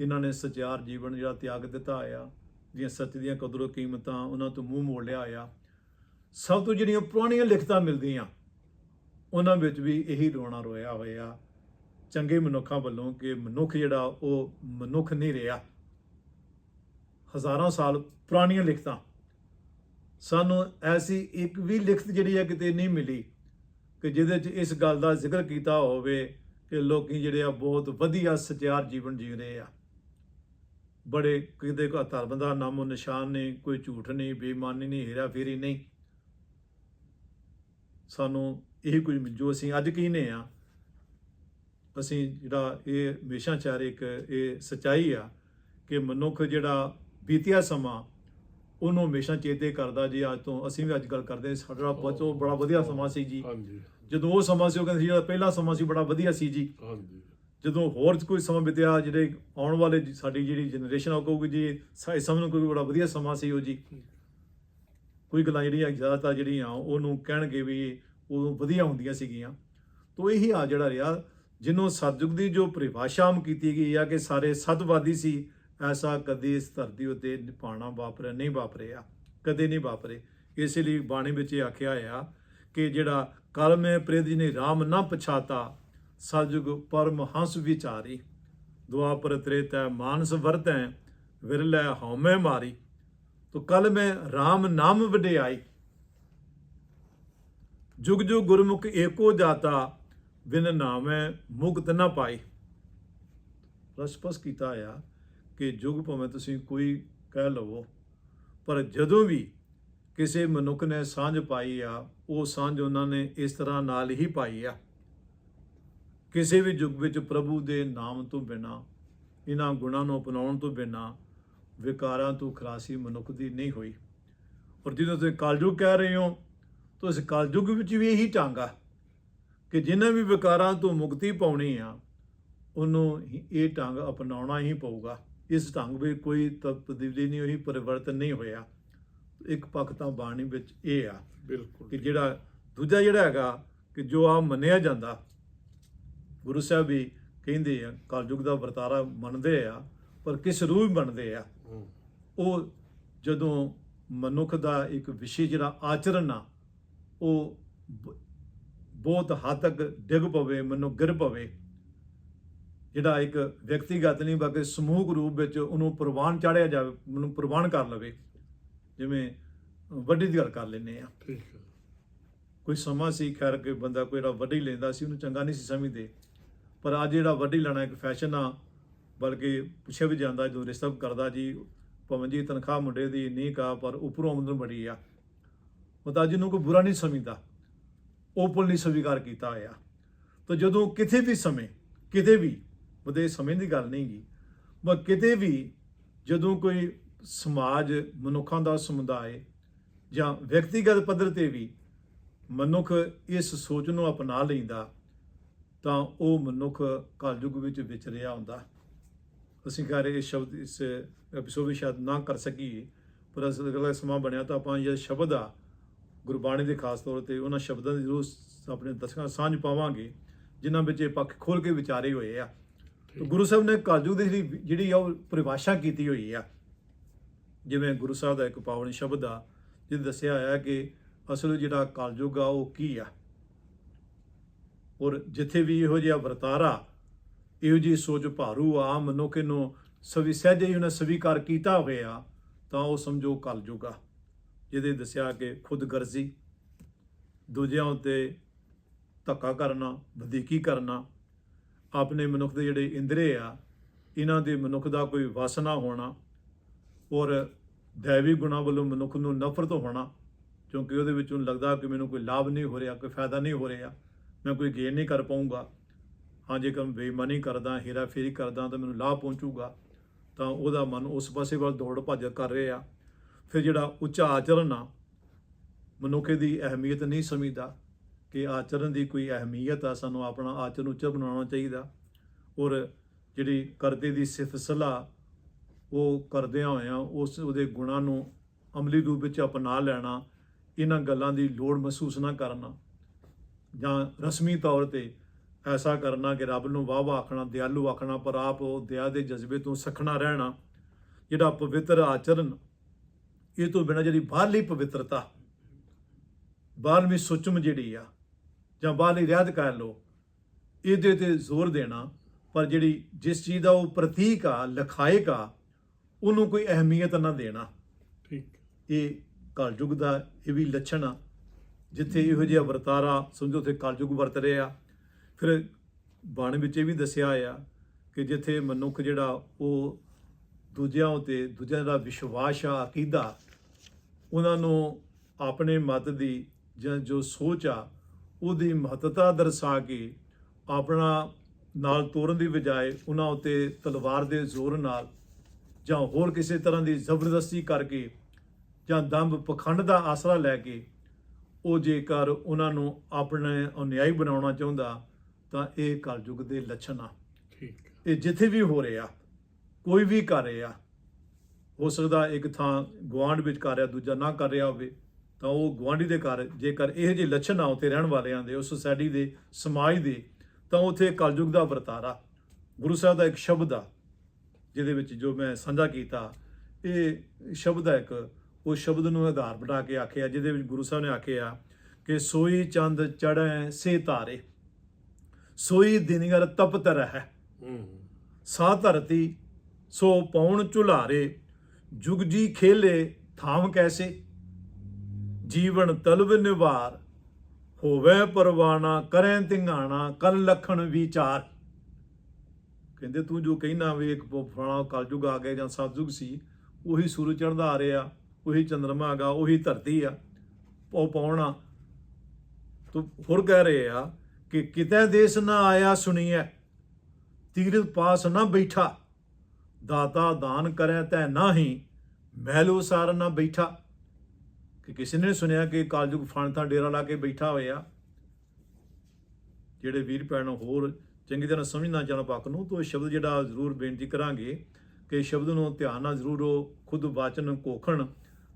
ਇਹਨਾਂ ਨੇ ਸਚਿਆਰ ਜੀਵਨ ਜਿਹੜਾ ਤਿਆਗ ਦਿੱਤਾ ਆ ਦੀਆਂ ਸੱਚ ਦੀਆਂ ਕਦਰੋ ਕੀਮਤਾਂ ਉਹਨਾਂ ਤੋਂ ਮੂੰਹ ਮੋੜ ਲਿਆ ਆ। ਸਭ ਤੋਂ ਜਿਹੜੀਆਂ ਪੁਰਾਣੀਆਂ ਲਿਖਤਾਂ ਮਿਲਦੀਆਂ ਉਹਨਾਂ ਵਿੱਚ ਵੀ ਇਹੀ ਰੋਣਾ ਰੋਇਆ ਹੋਇਆ। ਚੰਗੇ ਮਨੁੱਖਾਂ ਵੱਲੋਂ ਕਿ ਮਨੁੱਖ ਜਿਹੜਾ, ਉਹ ਮਨੁੱਖ ਨਹੀਂ ਰਿਹਾ। ਹਜ਼ਾਰਾਂ ਸਾਲ ਪੁਰਾਣੀਆਂ ਲਿਖਤਾਂ। ਸਾਨੂੰ ਐਸੀ ਇੱਕ ਵੀ ਲਿਖਤ ਜਿਹੜੀ ਹੈ ਕਿਤੇ ਨਹੀਂ ਮਿਲੀ ਕਿ ਜਿਹਦੇ 'ਚ ਇਸ ਗੱਲ ਦਾ ਜ਼ਿਕਰ ਕੀਤਾ ਹੋਵੇ ਕਿ ਲੋਕੀ ਜਿਹੜੇ ਆ ਬਹੁਤ ਵਧੀਆ ਸਚਿਆਰ ਜੀਵਨ ਜੀ ਰਹੇ ਆ। ਬੜੇ ਕਿਤੇ ਕੋ ਧਰਮ ਦਾ ਨਾਮੋ ਨਿਸ਼ਾਨ ਨਹੀਂ, ਕੋਈ ਝੂਠ ਨਹੀਂ, ਬੇਈਮਾਨੀ ਨਹੀਂ ਹੇਰਾ ਫੇਰੀ ਨਹੀਂ। ਸਾਨੂੰ ਇਹ ਕੁਝ ਜੋ ਅਸੀਂ ਅੱਜ ਕੀਨੇ ਆ ਅਸੀਂ ਜਿਹੜਾ ਇਹ ਹਮੇਸ਼ਾ ਚਾਰੇ ਇੱਕ ਇਹ ਸਚਾਈ ਆ ਕਿ ਮਨੁੱਖ ਜਿਹੜਾ ਬੀਤਿਆ ਸਮਾਂ ਉਹਨੂੰ ਹਮੇਸ਼ਾ ਚੇਤੇ ਕਰਦਾ ਜੀ ਅੱਜ ਤੋਂ ਅਸੀਂ ਵੀ ਅੱਜ ਗੱਲ ਕਰਦੇ ਸਾਡਾ ਬਚੋ ਬੜਾ ਵਧੀਆ ਸਮਾਂ ਸੀ ਜੀ। ਜਦੋਂ ਉਹ ਸਮਾਂ ਸੀ ਉਹ ਕਹਿੰਦੇ ਸੀ ਜਿਹੜਾ ਪਹਿਲਾ ਸਮਾਂ ਸੀ ਬੜਾ ਵਧੀਆ ਸੀ ਜੀ। ਜਦੋਂ ਹੋਰ ਕੋਈ ਸਮਾਂ ਬੀਤਿਆ ਜਿਹੜੇ ਆਉਣ ਵਾਲੇ ਸਾਡੀ ਜਿਹੜੀ ਜਨਰੇਸ਼ਨ ਆ ਕਹੂਗੀ ਜੀ ਸਾ- ਇਸ ਸਮੇਂ ਨੂੰ ਕੋਈ ਬੜਾ ਵਧੀਆ ਸਮਾਂ ਸੀ ਉਹ ਜੀ। ਕੋਈ ਗੱਲਾਂ ਜਿਹੜੀਆਂ ਜ਼ਿਆਦਾਤਰ ਜਿਹੜੀਆਂ ਉਹਨੂੰ ਕਹਿਣਗੇ ਵੀ ਉਦੋਂ ਵਧੀਆ ਹੁੰਦੀਆਂ ਸੀਗੀਆਂ। ਤੋਂ ਇਹੀ ਆ ਜਿਹੜਾ ਰਿਹਾ ਜਿਹਨੂੰ ਸਤਜੁਗ ਦੀ ਜੋ ਪਰਿਭਾਸ਼ਾਮ ਕੀਤੀ ਗਈ ਆ ਕਿ ਸਾਰੇ ਸਤਵਾਦੀ ਸੀ, ਐਸਾ ਕਦੇ ਇਸ ਧਰਤੀ ਉੱਤੇ ਪਾਣਾ ਵਾਪਰਿਆ ਨਹੀਂ ਵਾਪਰਿਆ ਕਦੇ ਨਹੀਂ ਵਾਪਰੇ ਇਸ ਲਈ ਬਾਣੀ ਵਿੱਚ ਇਹ ਆਖਿਆ ਆ ਕਿ ਜਿਹੜਾ ਕਲਮੇ ਪ੍ਰਿਦ ਜੀ ਨੇ RAM ਨਾ ਪਛਾਤਾ, ਸਤਜੁਗ ਪਰਮ ਹੰਸ ਵਿਚਾਰੀ ਦੁਆਪਰ ਤ੍ਰੇਤੈ ਮਾਨਸ ਵਰਤੈ, ਵਿਰਲੇ ਹਉਮੈ ਮਾਰੀ। ਤੋ ਕਲ ਮੈਂ RAM ਨਾਮ ਵਡਿਆਈ। ਜੁਗ ਜੁਗ ਗੁਰਮੁਖ ਏਕੋ ਜਾਤਾ, ਬਿਨ ਨਾਮੈ ਮੁਕਤ ਨਾ ਪਾਈ ਰਸਪਸ ਕੀਤਾ ਆ ਕਿ ਜੁਗ ਭਾਵੇਂ ਤੁਸੀਂ ਕੋਈ ਕਹਿ ਲਵੋ, ਪਰ ਜਦੋਂ ਵੀ ਕਿਸੇ ਮਨੁੱਖ ਨੇ ਸਾਂਝ ਪਾਈ ਆ, ਉਹ ਸਾਂਝ ਉਹਨਾਂ ਨੇ ਇਸ ਤਰ੍ਹਾਂ ਨਾਲ ਹੀ ਪਾਈ ਆ। ਕਿਸੇ ਵੀ ਯੁੱਗ ਵਿੱਚ ਪ੍ਰਭੂ ਦੇ ਨਾਮ ਤੋਂ ਬਿਨਾ, ਇਹਨਾਂ ਗੁਣਾਂ ਨੂੰ ਅਪਣਾਉਣ ਤੋਂ ਬਿਨਾ, ਵਿਕਾਰਾਂ ਤੋਂ ਖਲਾਸੀ ਮਨੁੱਖ ਦੀ ਨਹੀਂ ਹੋਈ। ਔਰ ਜਦੋਂ ਤੁਸੀਂ ਕਲਯੁਗ ਕਹਿ ਰਹੇ ਹੋ ਤਾਂ ਇਸ ਕਲਯੁਗ ਵਿੱਚ ਵੀ ਇਹੀ ਢੰਗ ਆ ਕਿ ਜਿਨ੍ਹਾਂ ਵੀ ਵਿਕਾਰਾਂ ਤੋਂ ਮੁਕਤੀ ਪਾਉਣੀ ਆ ਉਹਨੂੰ ਇਹ ਢੰਗ ਅਪਣਾਉਣਾ ਹੀ ਪਊਗਾ। ਇਸ ਢੰਗ ਵਿੱਚ ਕੋਈ ਤਬਦੀਲੀ ਨਹੀਂ ਹੋਈ ਪਰਿਵਰਤਨ ਨਹੀਂ ਹੋਇਆ। ਇੱਕ ਪੱਖ ਤਾਂ ਬਾਣੀ ਵਿੱਚ ਇਹ ਆ ਬਿਲਕੁਲ ਕਿ ਜਿਹੜਾ ਦੂਜਾ ਜਿਹੜਾ ਹੈਗਾ ਕਿ ਜੋ ਆ ਮੰਨਿਆ ਜਾਂਦਾ ਗੁਰੂ ਸਾਹਿਬ ਵੀ ਕਹਿੰਦੇ ਆ ਕਲਯੁਗ ਦਾ ਵਰਤਾਰਾ ਮੰਨਦੇ ਆ ਪਰ ਕਿਸ ਰੂਪ ਮੰਨਦੇ ਆ? ਉਹ ਜਦੋਂ ਮਨੁੱਖ ਦਾ ਇੱਕ ਵਿਸ਼ੇ ਜਿਹੜਾ ਆਚਰਣ ਆ ਉਹ ਬਹੁਤ ਹੱਦ ਤੱਕ ਡਿੱਗ ਪਵੇ ਮਨੁੱਖ ਗਿਰ ਪਵੇ। ਜਿਹੜਾ ਇੱਕ ਵਿਅਕਤੀਗਤ ਨਹੀਂ ਬਲਕਿ ਸਮੂਹਕ ਰੂਪ ਵਿੱਚ ਉਹਨੂੰ ਪ੍ਰਵਾਨ ਚਾੜਿਆ ਜਾਵੇ ਉਹਨੂੰ ਪ੍ਰਵਾਨ ਕਰ ਲਵੇ। ਜਿਵੇਂ ਵੱਡੀ ਦੀ ਗੱਲ ਕਰ ਲੈਂਦੇ ਆ ਠੀਕ ਹੈ। ਕੋਈ ਸਮਾਂ ਸੀ ਖੈਰ ਕਿ ਬੰਦਾ ਕੋਈ ਜਿਹੜਾ ਵੱਡੀ ਲੈਂਦਾ ਸੀ ਉਹਨੂੰ ਚੰਗਾ ਨਹੀਂ ਸੀ ਸਮਝਦੇ। ਪਰ ਅੱਜ ਜਿਹੜਾ ਵੱਡੀ ਲੈਣਾ ਇੱਕ ਫੈਸ਼ਨ ਆ ਬਲਕਿ ਪੁੱਛਿਆ ਵੀ ਜਾਂਦਾ ਜਦੋਂ ਰਿਸ਼ਤਾ ਕਰਦਾ ਜੀ ਭਾਵੇਂ ਜੀ ਤਨਖਾਹ ਮੁੰਡੇ ਦੀ ਨਹੀਂ ਕਾ ਪਰ ਉੱਪਰੋਂ ਆਮਦਨ ਬੜੀ ਆ। ਉਹ ਤਾਂ ਜਿਹਨੂੰ ਕੋਈ ਬੁਰਾ ਨਹੀਂ ਸਮਝਦਾ। ਓਪਨਲੀ ਸਵੀਕਾਰ ਕੀਤਾ ਹੋਇਆ। ਤਾਂ ਜਦੋਂ ਕਿਤੇ ਵੀ ਸਮੇਂ, ਕਿਤੇ ਵੀ ਉਹਦੇ ਸਮੇਂ ਦੀ ਗੱਲ ਨਹੀਂ ਗੀ ਪਰ ਕਿਤੇ ਵੀ ਜਦੋਂ ਕੋਈ ਸਮਾਜ, ਮਨੁੱਖਾਂ ਦਾ ਸਮੁਦਾਇ ਜਾਂ ਵਿਅਕਤੀਗਤ ਪੱਧਰ ਤੇ ਵੀ ਮਨੁੱਖ ਇਸ ਸੋਚ ਨੂੰ ਅਪਣਾ ਲੈਂਦਾ, ਤਾਂ ਉਹ ਮਨੁੱਖ ਕਲਯੁਗ ਵਿੱਚ ਵਿਚਰਿਆ ਹੁੰਦਾ। ਅਸੀਂ ਕਹ ਰਹੇ ਇਹ ਸ਼ਬਦ ਇਸ ਐਪੀਸੋਡ ਵਿੱਚ ਸ਼ਾਇਦ ਨਾ ਕਰ ਸਕੀਏ, ਪਰ ਅਸਲ ਅਗਲਾ ਸਮਾਂ ਬਣਿਆ ਤਾਂ ਆਪਾਂ ਇਹ ਸ਼ਬਦ ਆ ਗੁਰਬਾਣੀ ਦੇ ਖਾਸ ਤੌਰ ਤੇ ਉਹਨਾਂ ਸ਼ਬਦਾਂ ਦੀ ਜ਼ਰੂਰ ਆਪਣੇ ਦਰਸ਼ਕਾਂ ਸਾਂਝ ਪਾਵਾਂਗੇ, ਜਿਨ੍ਹਾਂ ਵਿੱਚ ਇਹ ਪੱਖ ਖੋਲ ਕੇ ਵਿਚਾਰੇ ਹੋਏ ਆ। ਗੁਰੂ ਸਾਹਿਬ ਨੇ ਕਲਯੁਗ ਦੀ ਜਿਹੜੀ ਜਿਹੜੀ ਆ ਉਹ ਪਰਿਭਾਸ਼ਾ ਕੀਤੀ ਹੋਈ ਆ। ਜਿਵੇਂ ਗੁਰੂ ਸਾਹਿਬ ਦਾ ਇੱਕ ਪਾਵਨ ਸ਼ਬਦ ਆ, ਜਿਹਦੇ ਦੱਸਿਆ ਹੋਇਆ ਕਿ ਅਸਲ ਜਿਹੜਾ ਕਲਯੁਗ ਆ, ਉਹ ਕੀ ਆ? ਔਰ ਜਿੱਥੇ ਵੀ ਇਹੋ ਜਿਹਾ ਵਰਤਾਰਾ, ਇਹੋ ਜਿਹੀ ਸੋਚ ਭਾਰੂ ਆ, ਮਨੁੱਖ ਨੂੰ ਸਵੀ ਸਹਿਜੇ ਹੀ ਉਹਨੇ ਸਵੀਕਾਰ ਕੀਤਾ ਹੋਇਆ, ਤਾਂ ਉਹ ਸਮਝੋ ਕਲਯੁਗ ਆ। ਜਿਹਦੇ ਦੱਸਿਆ ਕਿ ਖੁਦਗਰਜ਼ੀ ਦੂਜਿਆਂ ਉੱਤੇ ਧੱਕਾ ਕਰਨਾ, ਵਧੀਕੀ ਕਰਨਾ, ਆਪਣੇ ਮਨੁੱਖ ਦੇ ਜਿਹੜੇ ਇੰਦਰੇ ਆ, ਇਹਨਾਂ ਦੇ ਮਨੁੱਖ ਦਾ ਕੋਈ ਵਸ ਨਾ ਹੋਣਾ ਔਰ ਦੇਵੀ ਗੁਣਾ ਵੱਲੋਂ ਮਨੁੱਖ ਨੂੰ ਨਫ਼ਰਤ ਹੋਣਾ, ਕਿਉਂਕਿ ਉਹਦੇ ਵਿੱਚੋਂ ਲੱਗਦਾ ਕਿ ਮੈਨੂੰ ਕੋਈ ਲਾਭ ਨਹੀਂ ਹੋ ਰਿਹਾ, ਕੋਈ ਫਾਇਦਾ ਨਹੀਂ ਹੋ ਰਿਹਾ, ਮੈਂ ਕੋਈ ਗੇਨ ਨਹੀਂ ਕਰ ਪਾਉਂਗਾ ਹਾਂ, ਜੇਕਰ ਮੈਂ ਬੇਈਮਾਨੀ ਕਰਦਾ ਹੀਰਾ ਫੇਰੀ ਕਰਦਾ, ਤਾਂ ਮੈਨੂੰ ਲਾਭ ਪਹੁੰਚੂਗਾ, ਤਾਂ ਉਹਦਾ ਮਨ ਉਸ ਪਾਸੇ ਵੱਲ ਦੌੜ ਭੱਜ ਕਰ ਰਿਹਾ। ਫਿਰ ਜਿਹੜਾ ਉੱਚਾ ਆਚਰਣ ਆ, ਮਨੁੱਖ ਦੀ ਅਹਿਮੀਅਤ ਨਹੀਂ ਸਮਝਦਾ ਕਿ ਆਚਰਣ ਦੀ ਕੋਈ ਅਹਿਮੀਅਤ ਆ, ਸਾਨੂੰ ਆਪਣਾ ਆਚਰਣ ਉੱਚਾ ਬਣਾਉਣਾ ਚਾਹੀਦਾ। ਔਰ ਜਿਹੜੀ ਕਰਦੇ ਦੀ ਸਿਫਤ ਸਲਾਹ ਉਹ ਕਰਦਿਆਂ ਹੋਇਆਂ ਉਸ ਉਹਦੇ ਗੁਣਾਂ ਨੂੰ ਅਮਲੀ ਰੂਪ ਵਿੱਚ ਅਪਣਾ ਲੈਣਾ, ਇਹਨਾਂ ਗੱਲਾਂ ਦੀ ਲੋੜ ਮਹਿਸੂਸ ਨਾ ਕਰਨਾ, ਜਾਂ ਰਸਮੀ ਤੌਰ ਤੇ ਐਸਾ ਕਰਨਾ ਕਿ ਰੱਬ ਨੂੰ ਵਾਹ ਵਾਹ ਆਖਣਾ, ਦਿਆਲੂ ਆਖਣਾ, ਪਰ ਆਪ ਉਹ ਦਇਆ ਦੇ ਜਜ਼ਬੇ ਤੋਂ ਸਖਣਾ ਰਹਿਣਾ, ਜਿਹੜਾ ਪਵਿੱਤਰ ਆਚਰਨ ਇਹ ਤੋਂ ਬਿਨਾਂ ਜਿਹੜੀ ਬਾਹਰਲੀ ਪਵਿੱਤਰਤਾ ਬਾਹਰਵੀਂ ਸੁਚਮ ਜਿਹੜੀ ਆ ਜਾਂ ਬਾਹਰਲੀ ਰਿਆਦ ਕਰ ਲੋ ਇਹਦੇ ਤੇ ਜ਼ੋਰ ਦੇਣਾ ਪਰ ਜਿਹੜੀ ਜਿਸ ਚੀਜ਼ ਦਾ ਉਹ ਪ੍ਰਤੀਕ ਆ ਲਖਾਇਕ ਆ ਉਹਨੂੰ ਕੋਈ ਅਹਿਮੀਅਤ ਨਾ ਦੇਣਾ। ਠੀਕ। ਇਹ ਕਲਯੁਗ ਦਾ ਇਹ ਵੀ ਲੱਛਣ ਆ। ਜਿੱਥੇ ਇਹੋ ਜਿਹਾ ਵਰਤਾਰਾ ਸਮਝੋ ਤੇ ਕਲਯੁਗ ਵਰਤ ਰਿਹਾ ਫਿਰ ਬਾਣੀ ਵਿੱਚ ਇਹ ਵੀ ਦੱਸਿਆ ਆ ਕਿ ਜਿੱਥੇ ਮਨੁੱਖ ਜਿਹੜਾ ਉਹ ਦੂਜਿਆਂ ਉਤੇ ਦੂਜਿਆਂ ਦਾ ਵਿਸ਼ਵਾਸ ਆ ਅਕੀਦਾ। ਉਹਨਾਂ ਨੂੰ ਆਪਣੇ ਮਤ ਦੀ ਜਾਂ ਜੋ ਸੋਚ ਆ ਉਹਦੀ ਮਹੱਤਤਾ ਦਰਸਾ ਕੇ ਆਪਣਾ ਨਾਲ ਤੋਰਨ ਦੀ ਬਜਾਏ ਉਹਨਾਂ ਉਤੇ ਤਲਵਾਰ ਦੇ ਜ਼ੋਰ ਨਾਲ ਜਾਂ ਹੋਰ ਕਿਸੇ ਤਰ੍ਹਾਂ ਦੀ ਜ਼ਬਰਦਸਤੀ ਕਰਕੇ ਜਾਂ ਦੰਭ ਪਖੰਡ ਦਾ ਆਸਰਾ ਲੈ ਕੇ ਉਹ ਜੇਕਰ ਉਹਨਾਂ ਨੂੰ ਆਪਣੇ ਅਨਿਆਈ ਬਣਾਉਣਾ ਚਾਹੁੰਦਾ ਤਾਂ ਇਹ ਕਲਯੁਗ ਦੇ ਲੱਛਣ ਆ। ਠੀਕ। ਇਹ ਜਿੱਥੇ ਵੀ ਹੋ ਰਿਹਾ। ਕੋਈ ਵੀ ਕਰ ਰਿਹਾ ਹੋ ਸਕਦਾ ਇੱਕ ਥਾਂ ਗੁਆਂਢ ਵਿੱਚ ਕਰ ਰਿਹਾ ਦੂਜਾ ਨਾ ਕਰ ਰਿਹਾ ਹੋਵੇ ਤਾਂ ਉਹ ਗੁਆਂਢੀ ਦੇ ਘਰ ਜੇਕਰ ਇਹੋ ਜਿਹੇ ਲੱਛਣ ਆ ਉੱਥੇ ਰਹਿਣ ਵਾਲਿਆਂ ਦੇ ਉਸ ਸੁਸਾਇਟੀ ਦੇ ਸਮਾਜ ਦੇ ਤਾਂ ਉੱਥੇ ਕਲਯੁਗ ਦਾ ਵਰਤਾਰਾ ਗੁਰੂ ਸਾਹਿਬ ਦਾ ਇੱਕ ਸ਼ਬਦ ਆ ਜਿਹਦੇ ਵਿੱਚ ਜੋ ਮੈਂ ਸਾਂਝਾ ਕੀਤਾ ਇਹ ਸ਼ਬਦ ਹੈ ਇੱਕ ਉਹ ਸ਼ਬਦ ਨੂੰ ਆਧਾਰ ਬਣਾ ਕੇ ਆਖਿਆ ਜਿਹਦੇ ਵਿੱਚ ਗੁਰੂ ਸਾਹਿਬ ਨੇ ਆਖਿਆ ਕਿ ਸੋਈ ਚੰਦ ਚੜੈ ਸੇ ਤਾਰੇ ਸੋਈ ਦਿਨਗਰ ਤਪਤ ਰਹਿ ਹੂੰ। ਸਾ ਧਰਤੀ ਸੋ ਪੌਣ ਝੁਲਾਰੇ, ਜੁਗ ਜੀ ਖੇਲੇ ਥਾਮ ਕੈਸੇ? ਜੀਵਨ ਤਲਵ ਨਿਵਾਰ, ਹੋਵੇ ਪਰਵਾਣਾ ਕਰੈ ਤਿੰਗਾਣਾ ਕਲ ਲਖਣ ਵਿਚਾਰ। ਕਹਿੰਦੇ ਤੂੰ ਜੋ ਕਹਿਣਾ ਵੀ ਇੱਕ ਪ- ਫਲਾਣਾ ਕਲਯੁਗ ਆ ਗਿਆ ਜਾਂ ਸਤਜੁਗ ਸੀ, ਉਹੀ ਸੂਰਜ ਚੜ੍ਹਦਾ ਆ ਰਿਹਾ, ਉਹੀ ਚੰਦਰਮਾ ਹੈਗਾ ਉਹੀ ਧਰਤੀ ਆ, ਉਹ ਪਾਉਣਾ। ਤੂੰ ਹੋਰ ਕਹਿ ਰਹੇ ਆ ਕਿ ਕਿਤੇ ਦੇਸ ਨਾ ਆਇਆ ਸੁਣੀਐ, ਤੀਰਥ ਪਾਸ ਨਾ ਬੈਠਾ। ਦਾਤਾ ਦਾਨ ਕਰੈ ਤੈ ਨਾਹੀ ਮਹਿਲੋ ਸਾਰ ਨਾ ਬੈਠਾ। ਕਿ ਕਿਸੇ ਨੇ ਸੁਣਿਆ ਕਿ ਕਾਲਜੁਗ ਫਣ ਤਾਂ ਡੇਰਾ ਲਾ ਕੇ ਬੈਠਾ ਹੋਇਆ। ਜਿਹੜੇ ਵੀਰ ਭੈਣ ਹੋਰ ਚੰਗੀ ਤਰ੍ਹਾਂ ਸਮਝਣਾ ਚਾਹਣ ਪੱਕ ਨੂੰ ਤਾਂ ਇਹ ਸ਼ਬਦ ਜਿਹੜਾ ਜ਼ਰੂਰ ਬੇਨਤੀ ਕਰਾਂਗੇ ਕਿ ਸ਼ਬਦ ਨੂੰ ਧਿਆਨ ਨਾਲ ਜ਼ਰੂਰ ਉਹ ਖੁਦ ਵਾਚਨ ਕੋਖਣ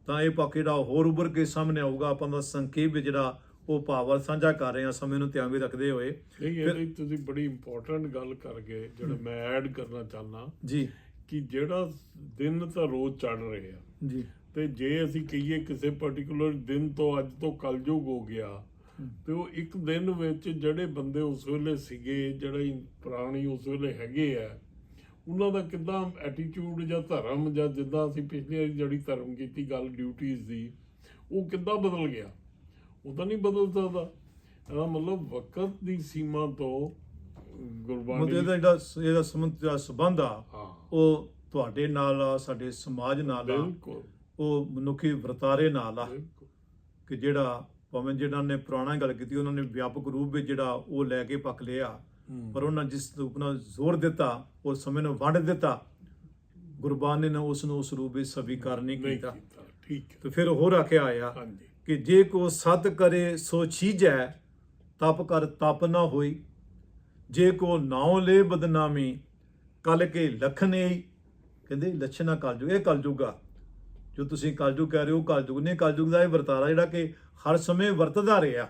ਤਾਂ ਇਹ ਪੱਕ ਜਿਹੜਾ ਹੋਰ ਉੱਭਰ ਕੇ ਸਾਹਮਣੇ ਆਊਗਾ ਆਪਾਂ ਦਾ ਸੰਖੇਪ ਵਿੱਚ ਜਿਹੜਾ ਉਹ ਭਾਵਰ ਸਾਂਝਾ ਕਰ ਰਹੇ ਹਾਂ ਸਮੇਂ ਨੂੰ ਧਿਆਨ ਵਿੱਚ ਰੱਖਦੇ ਹੋਏ। ਇਹ ਤੁਸੀਂ ਬੜੀ ਇੰਪੋਰਟੈਂਟ ਗੱਲ ਕਰ ਗਏ ਜਿਹੜਾ ਮੈਂ ਐਡ ਕਰਨਾ ਚਾਹਨਾ ਜੀ। ਕਿ ਜਿਹੜਾ ਦਿਨ ਤਾਂ ਰੋਜ਼ ਚੜ ਰਹੇ ਆ। ਜੀ। ਤੇ ਜੇ ਅਸੀਂ ਕਹੀਏ ਕਿਸੇ ਪਾਰਟਿਕੂਲਰ ਦਿਨ ਤੋਂ ਅੱਜ ਤੋਂ ਕਲਯੁਗ ਹੋ ਗਿਆ। ਤੇ ਉਹ ਇੱਕ ਦਿਨ ਵਿੱਚ ਜਿਹੜੇ ਬੰਦੇ ਉਸ ਵੇਲੇ ਸੀਗੇ ਜਿਹੜੇ ਪ੍ਰਾਣੀ ਉਸ ਵੇਲੇ ਹੈਗੇ ਆ ਉਹਨਾਂ ਦਾ ਕਿਦਾਂ ਐਟੀਟਿਊਡ ਜਾਂ ਧਰਮ ਜਾਂ ਜਿੱਦਾਂ ਅਸੀਂ ਪਿਛਲੀ ਵਾਰੀ ਜਿਹੜੀ ਧਰਮ ਕੀਤੀ ਗੱਲ ਡਿਊਟੀਆਂ ਦੀ ਉਹ ਕਿੱਦਾਂ ਬਦਲ ਗਿਆ? ਉਹ ਤਾਂ ਨਹੀਂ ਬਦਲ ਸਕਦਾ। ਇਹਦਾ ਮਤਲਬ ਵਕਤ ਦੀ ਸੀਮਾ ਤੋਂ ਗੁਰਬਾਣੀ ਮਤਲਬ ਇਹਦਾ ਜਿਹੜਾ ਇਹਦਾ ਸੰਬੰਧ ਦਾ ਸੰਬੰਧ ਆ ਹਾਂ। ਉਹ ਤੁਹਾਡੇ ਨਾਲ ਆ ਸਾਡੇ ਸਮਾਜ ਨਾਲ ਆ। ਬਿਲਕੁਲ। ਉਹ ਮਨੁੱਖੀ ਵਰਤਾਰੇ ਨਾਲ ਆ। ਬਿਲਕੁਲ। ਕਿ ਜਿਹੜਾ ਭਾਵੇਂ ਜਿਹੜਾ ਨੇ ਪੁਰਾਣਾ ਗੱਲ ਕੀਤੀ ਉਹਨਾਂ ਨੇ ਵਿਆਪਕ ਰੂਪ ਵਿੱਚ ਜਿਹੜਾ ਉਹ ਲੈ ਕੇ ਪੱਕ ਲਿਆ। ਪਰ ਉਹਨਾਂ ਜਿਸ ਰੂਪ ਨਾਲ ਜ਼ੋਰ ਦਿੱਤਾ ਉਹ ਸਮੇਂ ਨੂੰ ਵੰਡ ਦਿੱਤਾ ਗੁਰਬਾਣੀ ਨੇ ਉਸ ਨੂੰ ਉਸ ਰੂਪ ਵਿੱਚ ਸਵੀਕਾਰ ਨਹੀਂ ਕੀਤਾ। ਠੀਕ ਹੈ। ਤੇ ਫਿਰ ਹੋਰ ਆਖਿਆ ਆਇਆ ਕਿ ਜੇ ਕੋ ਸਤ ਕਰੇ ਸੋ ਛੀਜੈ ਤਪ ਕਰ ਤਪ ਨਾ ਹੋਈ। ਜੇ ਕੋ ਨਾਉ ਲੈ ਬਦਨਾਮੀ, ਕਲ ਕੇ ਲਖਨੇ ਕਹਿੰਦੇ, ਲੱਛਣਾ ਕਲਯੁਗ, ਇਹ ਕਲਯੁਗ ਆ। ਜੋ ਤੁਸੀਂ ਕਲਯੁਗ ਕਹਿ ਰਹੇ ਹੋ ਕਲਯੁਗ ਨੇ ਕਲਯੁਗ ਦਾ ਇਹ ਵਰਤਾਰਾ ਜਿਹੜਾ ਕਿ ਹਰ ਸਮੇਂ ਵਰਤਦਾ ਰਿਹਾ।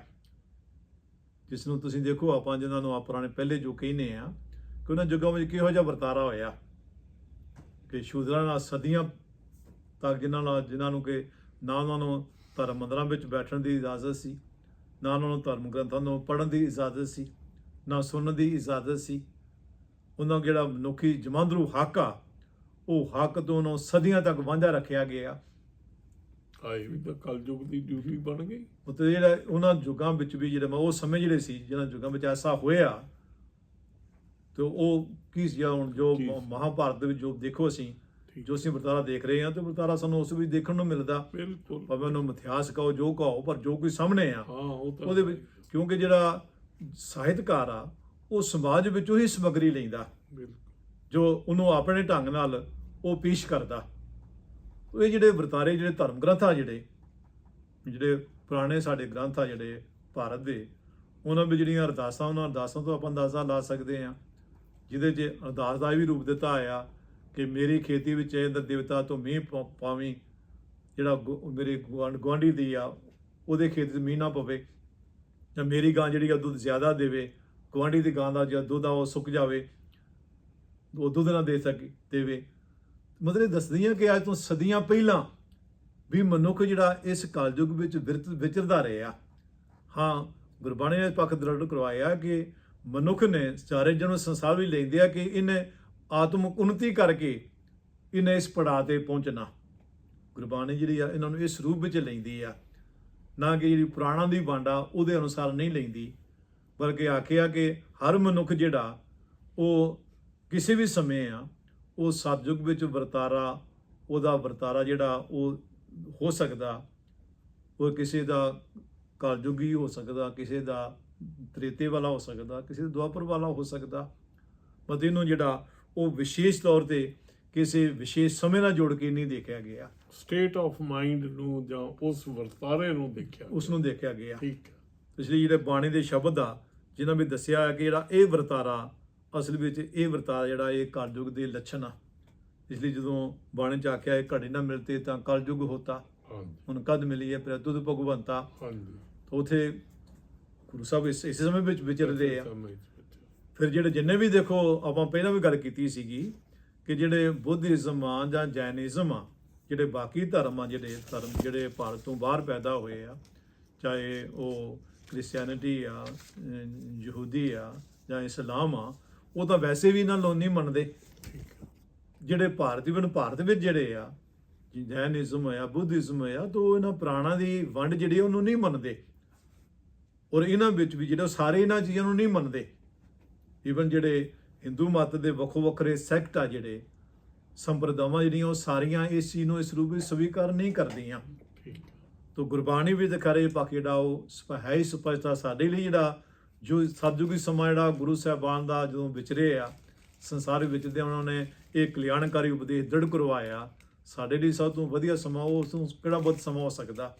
ਜਿਸ ਨੂੰ ਤੁਸੀਂ ਦੇਖੋ, ਆਪਾਂ ਜਿਨ੍ਹਾਂ ਨੂੰ ਆਪਾਂ ਪੁਰਾਣੇ ਪਹਿਲੇ ਜੋ ਕਹਿੰਦੇ ਆ, ਕਿ ਉਹਨਾਂ ਯੁੱਗਾਂ ਵਿੱਚ ਕਿਹੋ ਜਿਹਾ ਵਰਤਾਰਾ ਹੋਇਆ। ਕਿ ਸ਼ੂਦਰਾਂ ਨਾਲ, ਸਦੀਆਂ ਤੱਕ ਜਿਨ੍ਹਾਂ ਨਾਲ, ਜਿਨ੍ਹਾਂ ਨੂੰ ਕਿ ਨਾ ਉਹਨਾਂ ਨੂੰ ਧਰਮ ਮੰਦਰਾਂ ਵਿੱਚ ਬੈਠਣ ਦੀ ਇਜਾਜ਼ਤ ਸੀ, ਨਾ ਉਹਨਾਂ ਨੂੰ ਧਰਮ ਗ੍ਰੰਥਾਂ ਨੂੰ ਪੜ੍ਹਨ ਦੀ ਇਜਾਜ਼ਤ ਸੀ। ਨਾ ਸੁਣਨ ਦੀ ਇਜਾਜ਼ਤ ਸੀ। ਉਹਨਾਂ ਜਿਹੜਾ ਮਨੁੱਖੀ ਜਮਾਂਦਰੂ ਹੱਕ ਆ ਉਹ ਹੱਕ ਤੋਂ ਉਹਨੂੰ ਸਦੀਆਂ ਤੱਕ ਵਾਂਝਾ ਰੱਖਿਆ ਗਿਆ। ਆਏ ਵੀ ਤਾਂ ਕਲਯੁਗ ਦੀ ਡਿਊਟੀ ਬਣ ਗਈ। ਉਤੇ ਜਿਹੜਾ ਉਹਨਾਂ ਯੁੱਗਾਂ ਵਿੱਚ ਵੀ ਜਿਹੜੇ ਉਹ ਸਮੇਂ ਜਿਹੜੇ ਸੀ ਜਿਹਨਾਂ ਯੁੱਗਾਂ ਵਿੱਚ ਐਸਾ ਹੋਇਆ ਤੇ ਉਹ ਕੀ ਸੀ ਹੁਣ ਜੋ ਮਹਾਭਾਰਤ ਦੇ ਵਿੱਚ ਜੋ ਦੇਖੋ ਅਸੀਂ ਜੋ ਅਸੀਂ ਵਰਤਾਰਾ ਦੇਖ ਰਹੇ ਹਾਂ ਤੇ ਵਰਤਾਰਾ ਸਾਨੂੰ ਉਸ ਵਿੱਚ ਦੇਖਣ ਨੂੰ ਮਿਲਦਾ। ਬਿਲਕੁਲ। ਭਾਵੇਂ ਉਹਨੂੰ ਮਿਥਿਹਾਸ ਕਹੋ ਜੋ ਕਹੋ ਪਰ ਜੋ ਕੋਈ ਸਾਹਮਣੇ ਆ ਹਾਂ ਉਹ ਤਾਂ ਉਹਦੇ ਵਿੱਚ ਕਿਉਂਕਿ ਜਿਹੜਾ ਸਾਹਿਤਕਾਰ ਆ, ਉਹ ਸਮਾਜ ਵਿੱਚੋਂ ਹੀ ਸਮਗਰੀ ਲੈਂਦਾ। ਜੋ ਉਹਨੂੰ ਆਪਣੇ ਢੰਗ ਨਾਲ ਉਹ ਪੇਸ਼ ਕਰਦਾ। ਇਹ ਜਿਹੜੇ ਵਰਤਾਰੇ, ਜਿਹੜੇ ਧਰਮ ਗ੍ਰੰਥ ਆ ਜਿਹੜੇ ਜਿਹੜੇ ਪੁਰਾਣੇ ਸਾਡੇ ਗ੍ਰੰਥ ਆ ਜਿਹੜੇ ਭਾਰਤ ਦੇ, ਉਹਨਾਂ ਵਿੱਚ ਜਿਹੜੀਆਂ ਅਰਦਾਸਾਂ, ਉਹਨਾਂ ਅਰਦਾਸਾਂ ਤੋਂ ਆਪਾਂ ਅੰਦਾਜ਼ਾ ਲਾ ਸਕਦੇ ਹਾਂ। ਜਿਹਦੇ 'ਚ ਅਰਦਾਸ ਦਾ ਵੀ ਰੂਪ ਦਿੱਤਾ ਆਇਆ ਕਿ ਮੇਰੀ ਖੇਤੀ ਵਿੱਚ ਇਹ ਅੰਦਰ ਦੇਵਤਾ ਤੋਂ ਮੀਂਹ ਪਾ- ਜਿਹੜਾ ਗੁ- ਮੇਰੇ ਗੁਆਂਢ- ਗੁਆਂਢੀ ਦੀ ਆ, ਉਹਦੇ ਖੇਤ 'ਚ ਮੀਂਹ ਨਾ ਪਵੇ। ਜਾਂ ਮੇਰੀ ਗਾਂ ਜਿਹੜੀ ਆ ਦੁੱਧ ਜ਼ਿਆਦਾ ਦੇਵੇ, ਗੁਆਂਢੀ ਦੀ ਗਾਂ ਦਾ ਜਿਹੜਾ ਦੁੱਧ ਆ ਉਹ ਸੁੱਕ ਜਾਵੇ, ਉਹ ਦੁੱਧ ਨਾ ਦੇ ਸਕੇ, ਦੇਵੇ। ਮਤਲਬ ਇਹ ਦੱਸਦੀਆਂ ਕਿ ਅੱਜ ਤੋਂ ਸਦੀਆਂ ਪਹਿਲਾਂ ਵੀ ਮਨੁੱਖ ਜਿਹੜਾ ਇਸ ਕਲਯੁਗ ਵਿੱਚ ਵਿਰਤ, ਵਿਚਰਦਾ ਰਿਹਾ। ਹਾਂ, ਗੁਰਬਾਣੀ ਨੇ ਪੱਖ ਦ੍ਰਿੜ ਕਰਵਾਇਆ ਕਿ ਮਨੁੱਖ ਨੇ ਸਾਰੇ ਜਨਮ ਸੰਸਾਰ ਵੀ ਲੈਂਦੇ ਆ ਕਿ ਇਹਨੇ ਆਤਮਿਕ ਉન્નਤੀ ਕਰਕੇ ਇਹਨੇ ਇਸ ਪੜਾਅ ਤੇ ਪਹੁੰਚਣਾ। ਗੁਰਬਾਣੀ ਜਿਹੜੀ ਆ, ਇਹਨਾਂ ਨੂੰ ਇਸ ਰੂਪ ਵਿੱਚ ਲੈਂਦੀ ਆ। ਨਾ ਕਿ ਜਿਹੜੀ ਪੁਰਾਣਾ ਦੀ ਵਾਂਡਾ ਉਹਦੇ ਅਨੁਸਾਰ ਨਹੀਂ ਲੈਂਦੀ। ਬਲਕਿ ਆਖਿਆ ਕਿ ਹਰ ਮਨੁੱਖ ਜਿਹੜਾ, ਉਹ ਕਿਸੇ ਵੀ ਸਮੇਂ ਆ, ਉਹ ਸਤਜੁਗ ਵਿੱਚ ਵਰਤਾਰਾ, ਉਹਦਾ ਵਰਤਾਰਾ ਜਿਹੜਾ, ਉਹ ਹੋ ਸਕਦਾ। ਉਹ ਕਿਸੇ ਦਾ ਕਲਯੁਗੀ ਹੋ ਸਕਦਾ, ਕਿਸੇ ਦਾ ਤ੍ਰੇਤੇ ਵਾਲਾ ਹੋ ਸਕਦਾ, ਕਿਸੇ ਦਾ ਦੁਆਪਰ ਵਾਲਾ ਹੋ ਸਕਦਾ। ਪਰ ਨੂੰ ਜਿਹੜਾ, ਉਹ ਵਿਸ਼ੇਸ਼ ਤੌਰ ਤੇ ਕਿਸੇ ਵਿਸ਼ੇਸ਼ ਸਮੇਂ ਨਾਲ ਜੋੜ ਕੇ ਨਹੀਂ ਦੇਖਿਆ ਗਿਆ। ਸਟੇਟ ਆਫ ਮਾਈਂਡ ਨੂੰ ਜਾਂ ਉਸ ਵਰਤਾਰੇ ਨੂੰ ਦੇਖਿਆ ਉਸ ਨੂੰ ਦੇਖਿਆ ਗਿਆ। ਠੀਕ ਲਈ ਜਿਹੜੇ ਬਾਣੀ ਦੇ ਸ਼ਬਦ ਆ ਜਿਨ੍ਹਾਂ ਵਿੱਚ ਦੱਸਿਆ ਹੈ ਕਿ ਜਿਹੜਾ ਇਹ ਵਰਤਾਰਾ ਅਸਲ ਵਿੱਚ ਇਹ ਵਰਤਾਰਾ ਜਿਹੜਾ ਇਹ ਕਲਯੁਗ ਦੇ ਲੱਛਣ ਆ। ਇਸ ਲਈ ਜਦੋਂ ਬਾਣੀ ਚ ਆਖਿਆ ਇਹ ਘੜੀ ਨਾ ਮਿਲਤੇ ਤਾਂ ਕਲਯੁਗ ਹੋਤਾ। ਹੁਣ ਕਦ ਮਿਲੀ ਹੈ? ਪਰ ਦੁੱਧ ਭਗਵੰਤਾ। ਹਾਂਜੀ। ਉਥੇ ਗੁਰੂ ਸਾਹਿਬ ਇਸ ਇਸ ਸਮੇਂ ਵਿੱਚ ਵਿਚਰਦੇ ਆ। ਫਿਰ ਜਿਹੜੇ ਜਿੰਨੇ ਵੀ ਦੇਖੋ ਆਪਾਂ ਪਹਿਲਾਂ ਵੀ ਗੱਲ ਕੀਤੀ ਸੀਗੀ ਕਿ ਜਿਹੜੇ ਬੁੱਧਿਜ਼ਮ ਆ ਜਾਂ ਜੈਨਿਜ਼ਮ ਆ, ਜਿਹੜੇ ਬਾਕੀ ਧਰਮ ਆ, ਜਿਹੜੇ ਧਰਮ, ਜਿਹੜੇ ਭਾਰਤ ਤੋਂ ਬਾਹਰ ਪੈਦਾ ਹੋਏ ਆ, ਚਾਹੇ ਉਹ ਕ੍ਰਿਸਚੀਅਨਿਟੀ ਆ ਯਹੂਦੀ ਆ ਜਾਂ ਇਸਲਾਮ ਆ, ਉਹ ਤਾਂ ਵੈਸੇ ਵੀ ਇਹਨਾਂ ਨੂੰ ਨਹੀਂ ਮੰਨਦੇ। ਜਿਹੜੇ ਭਾਰਤ ਬਨ ਭਾਰਤ ਵਿੱਚ ਜਿਹੜੇ ਆ, ਜੈਨਿਜ਼ਮ ਹੋਇਆ ਬੁੱਧਿਜ਼ਮ ਹੋਇਆ ਤਾਂ ਉਹ ਇਹਨਾਂ ਪ੍ਰਾਣਾ ਦੀ ਵੰਡ ਜਿਹੜੀ ਉਹਨੂੰ ਨਹੀਂ ਮੰਨਦੇ। ਔਰ ਇਹਨਾਂ ਵਿੱਚ ਵੀ ਜਿਹੜੇ ਉਹ ਸਾਰੇ ਇਹਨਾਂ ਚੀਜ਼ਾਂ ਨੂੰ ਨਹੀਂ ਮੰਨਦੇ। ਈਵਨ ਜਿਹੜੇ ਹਿੰਦੂ ਮਤ ਦੇ ਵੱਖੋ ਵੱਖਰੇ ਸੈਕਟ ਆ ਜਿਹੜੇ। ਸੰਪਰਦਾਵਾਂ ਜਿਹੜੀਆਂ ਉਹ ਸਾਰੀਆਂ ਇਸ ਚੀਜ਼ ਨੂੰ ਇਸ ਰੂਪ ਵਿੱਚ ਸਵੀਕਾਰ ਨਹੀਂ ਕਰਦੀਆਂ। ਠੀਕ ਹੈ ਤੋ ਗੁਰਬਾਣੀ ਵੀ ਦਿਖਾਰੇ ਬਾਕੀ ਜਿਹੜਾ ਉਹ ਸਪ- ਹੈ ਹੀ ਸਪਸ਼ਟਤਾ ਸਾਡੇ ਲਈ ਜਿਹੜਾ ਜੋ ਸਤਿਯੁਗੀ ਸਮਾਂ ਜਿਹੜਾ ਗੁਰੂ ਸਾਹਿਬਾਨ ਦਾ ਜਦੋਂ ਵਿਚਰੇ ਆ, ਸੰਸਾਰ ਵਿੱਚ ਉਹਨਾਂ ਨੇ ਇਹ ਕਲਿਆਣਕਾਰੀ ਉਪਦੇਸ਼ ਦ੍ਰਿੜ ਕਰਵਾਇਆ। ਸਾਡੇ ਲਈ ਸਭ ਤੋਂ ਵਧੀਆ ਸਮਾਂ ਉਹ ਉਸ ਤੋਂ ਕਿਹੜਾ ਬਹੁਤ ਸਮਾਂ ਹੋ ਸਕਦਾ?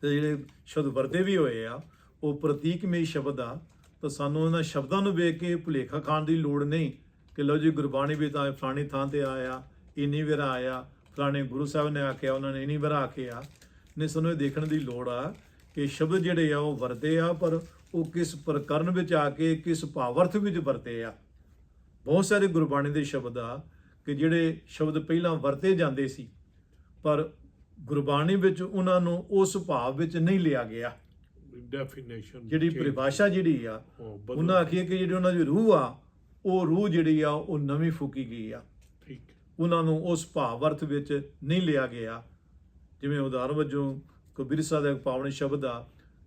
ਤੇ ਜਿਹੜੇ ਸ਼ਬਦ ਵਰਤੇ ਵੀ ਹੋਏ ਆ, ਉਹ ਪ੍ਰਤੀਕਮਈ ਸ਼ਬਦ ਆ। ਤਾਂ ਸਾਨੂੰ ਇਹਨਾਂ ਸ਼ਬਦਾਂ ਨੂੰ ਵੇਖ ਕੇ ਭੁਲੇਖਾ ਖਾਣ ਦੀ ਲੋੜ ਨਹੀਂ ਕਿ ਲਓ ਜੀ ਗੁਰਬਾਣੀ ਵੀ ਤਾਂ ਫਲਾਣੀ ਥਾਂ ਤੇ ਆਇਆ, ਇੰਨੀ ਵਾਰ ਆਇਆ, ਫਲਾਣੇ ਗੁਰੂ ਸਾਹਿਬ ਨੇ ਆਖਿਆ, ਉਹਨਾਂ ਨੇ ਇੰਨੀ ਵਾਰ ਆਖਿਆ ਨੇ ਸਾਨੂੰ ਇਹ ਦੇਖਣ ਦੀ ਲੋੜ ਆ ਕਿ ਸ਼ਬਦ ਜਿਹੜੇ ਆ ਉਹ ਵਰਤੇ ਆ, ਪਰ ਉਹ ਕਿਸ ਪ੍ਰਕਰਨ ਵਿੱਚ ਆ ਕੇ, ਕਿਸ ਭਾਵਰਥ ਵਿੱਚ ਵਰਤੇ ਆ। ਬਹੁਤ ਸਾਰੇ ਗੁਰਬਾਣੀ ਦੇ ਸ਼ਬਦ ਆ ਕਿ ਜਿਹੜੇ ਸ਼ਬਦ ਪਹਿਲਾਂ ਵਰਤੇ ਜਾਂਦੇ ਸੀ, ਪਰ ਗੁਰਬਾਣੀ ਵਿੱਚ ਉਹਨਾਂ ਨੂੰ ਉਸ ਭਾਵ ਵਿੱਚ ਨਹੀਂ ਲਿਆ ਗਿਆ। ਡੈਫੀਨੇਸ਼ਨ ਜਿਹੜੀ ਪਰਿਭਾਸ਼ਾ ਜਿਹੜੀ ਆ ਉਹਨਾਂ ਆਖੀ ਕਿ ਜਿਹੜੀ ਉਹਨਾਂ ਦੀ ਰੂਹ ਆ ਉਹ ਰੂਹ ਜਿਹੜੀ ਆ ਉਹ ਨਵੀਂ ਫੂਕੀ ਗਈ ਆ। ਠੀਕ ਉਹਨਾਂ ਨੂੰ ਉਸ ਭਾਵ ਅਰਥ ਵਿੱਚ ਨਹੀਂ ਲਿਆ ਗਿਆ। ਜਿਵੇਂ ਉਦਾਹਰਨ ਵਜੋਂ ਕਬੀਰ ਸਾਹਿਬ ਦਾ ਇੱਕ ਪਾਵਨ ਸ਼ਬਦ ਆ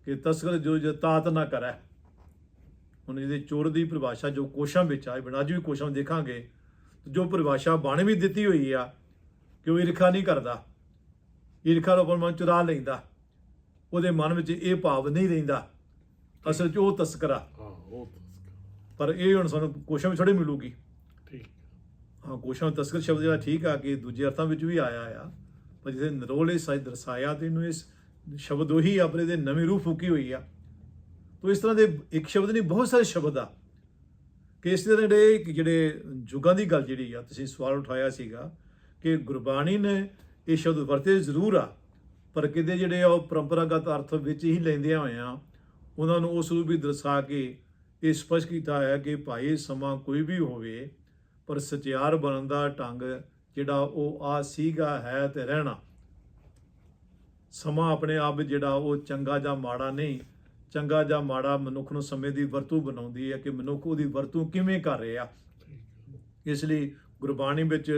ਕਿ ਤਸਕਰ ਜੋ ਜਤਾਤ ਨਾ ਕਰੈ। ਹੁਣ ਇਹਦੇ ਚੋਰ ਦੀ ਪਰਿਭਾਸ਼ਾ ਜੋ ਕੋਸ਼ਾਂ ਵਿੱਚ ਆਏ ਬਣਾ ਜੀ ਵੀ ਕੋਸ਼ਾਂ ਦੇਖਾਂਗੇ ਜੋ ਪਰਿਭਾਸ਼ਾ ਬਾਣੀ ਵੀ ਦਿੱਤੀ ਹੋਈ ਆ ਕਿ ਉਹ ਈਰਖਾ ਨਹੀਂ ਕਰਦਾ। ਈਰਖਾ ਨੂੰ ਆਪਣਾ ਮਨ ਚੁਰਾ ਲੈਂਦਾ। ਉਹਦੇ ਮਨ ਵਿੱਚ ਇਹ ਭਾਵ ਨਹੀਂ ਰਹਿੰਦਾ। ਅਸਲ 'ਚ ਉਹ ਤਸਕਰਾ। ਹਾਂ ਉਹ ਤਸਕਰ। ਪਰ ਇਹ ਹੁਣ ਸਾਨੂੰ ਕੋਸ਼ਾਂ ਵਿੱਚ ਥੋੜੀ ਮਿਲੂਗੀ। ਠੀਕ। ਹਾਂ ਕੋਸ਼ਾਂ ਵਿੱਚ ਤਸਕਰ ਸ਼ਬਦ ਜਿਹੜਾ ਠੀਕ ਆ ਕਿ ਦੂਜੇ ਅਰਥਾਂ ਵਿੱਚ ਵੀ ਆਇਆ ਆ। ਪਰ ਜਿਹਦੇ ਨਰੋਲੇ ਸਾਈ ਦਰਸਾਇਆ ਤੇ ਇਹਨੂੰ ਇਸ ਸ਼ਬਦ ਉਹੀ ਆਪਣੇ ਦੇ ਨਵੀਂ ਰੂਹ ਫੂਕੀ ਹੋਈ ਆ। ਤੋ ਇਸ ਤਰ੍ਹਾਂ ਦੇ ਇੱਕ ਸ਼ਬਦ ਨਹੀਂ ਬਹੁਤ ਸਾਰੇ ਸ਼ਬਦ ਆ। ਕਿ ਇਸ ਤਰ੍ਹਾਂ ਦੇ ਜਿਹੜੇ ਯੁਗਾਂ ਦੀ ਗੱਲ ਜਿਹੜੀ ਆ ਤੁਸੀਂ ਸਵਾਲ ਉਠਾਇਆ ਸੀਗਾ ਕਿ ਗੁਰਬਾਣੀ ਨੇ ਇਹ ਸ਼ਬਦ ਵਰਤੇ ਜ਼ਰੂਰ ਆ। ਪਰ ਕਿਤੇ ਜਿਹੜੇ ਆ ਉਹ ਪਰੰਪਰਾਗਤ ਅਰਥ ਵਿੱਚ ਹੀ ਲੈਂਦੇ ਹੋਏ ਆ ਉਹਨਾਂ ਨੂੰ ਉਸ ਨੂੰ ਵੀ ਦਰਸਾ ਕੇ ਇਹ ਸਪਸ਼ਟ ਕੀਤਾ ਹੈ ਕਿ ਭਾਈ ਸਮਾਂ ਕੋਈ ਵੀ ਹੋਵੇ, ਪਰ ਸਚਿਆਰ ਬਣਨ ਦਾ ਢੰਗ ਜਿਹੜਾ ਉਹ ਆ ਸੀਗਾ, ਹੈ ਤੇ ਰਹਿਣਾ। ਸਮਾਂ ਆਪਣੇ ਆਪ ਜਿਹੜਾ ਉਹ ਚੰਗਾ ਜਾਂ ਮਾੜਾ ਨਹੀਂ, ਚੰਗਾ ਜਾਂ ਮਾੜਾ ਮਨੁੱਖ ਨੂੰ ਸਮੇਂ ਦੀ ਵਰਤੋਂ ਬਣਾਉਂਦੀ ਹੈ ਕਿ ਮਨੁੱਖ ਉਹਦੀ ਵਰਤੋਂ ਕਿਵੇਂ ਕਰ ਰਿਹਾ। ਇਸ ਲਈ ਗੁਰਬਾਣੀ ਵਿੱਚ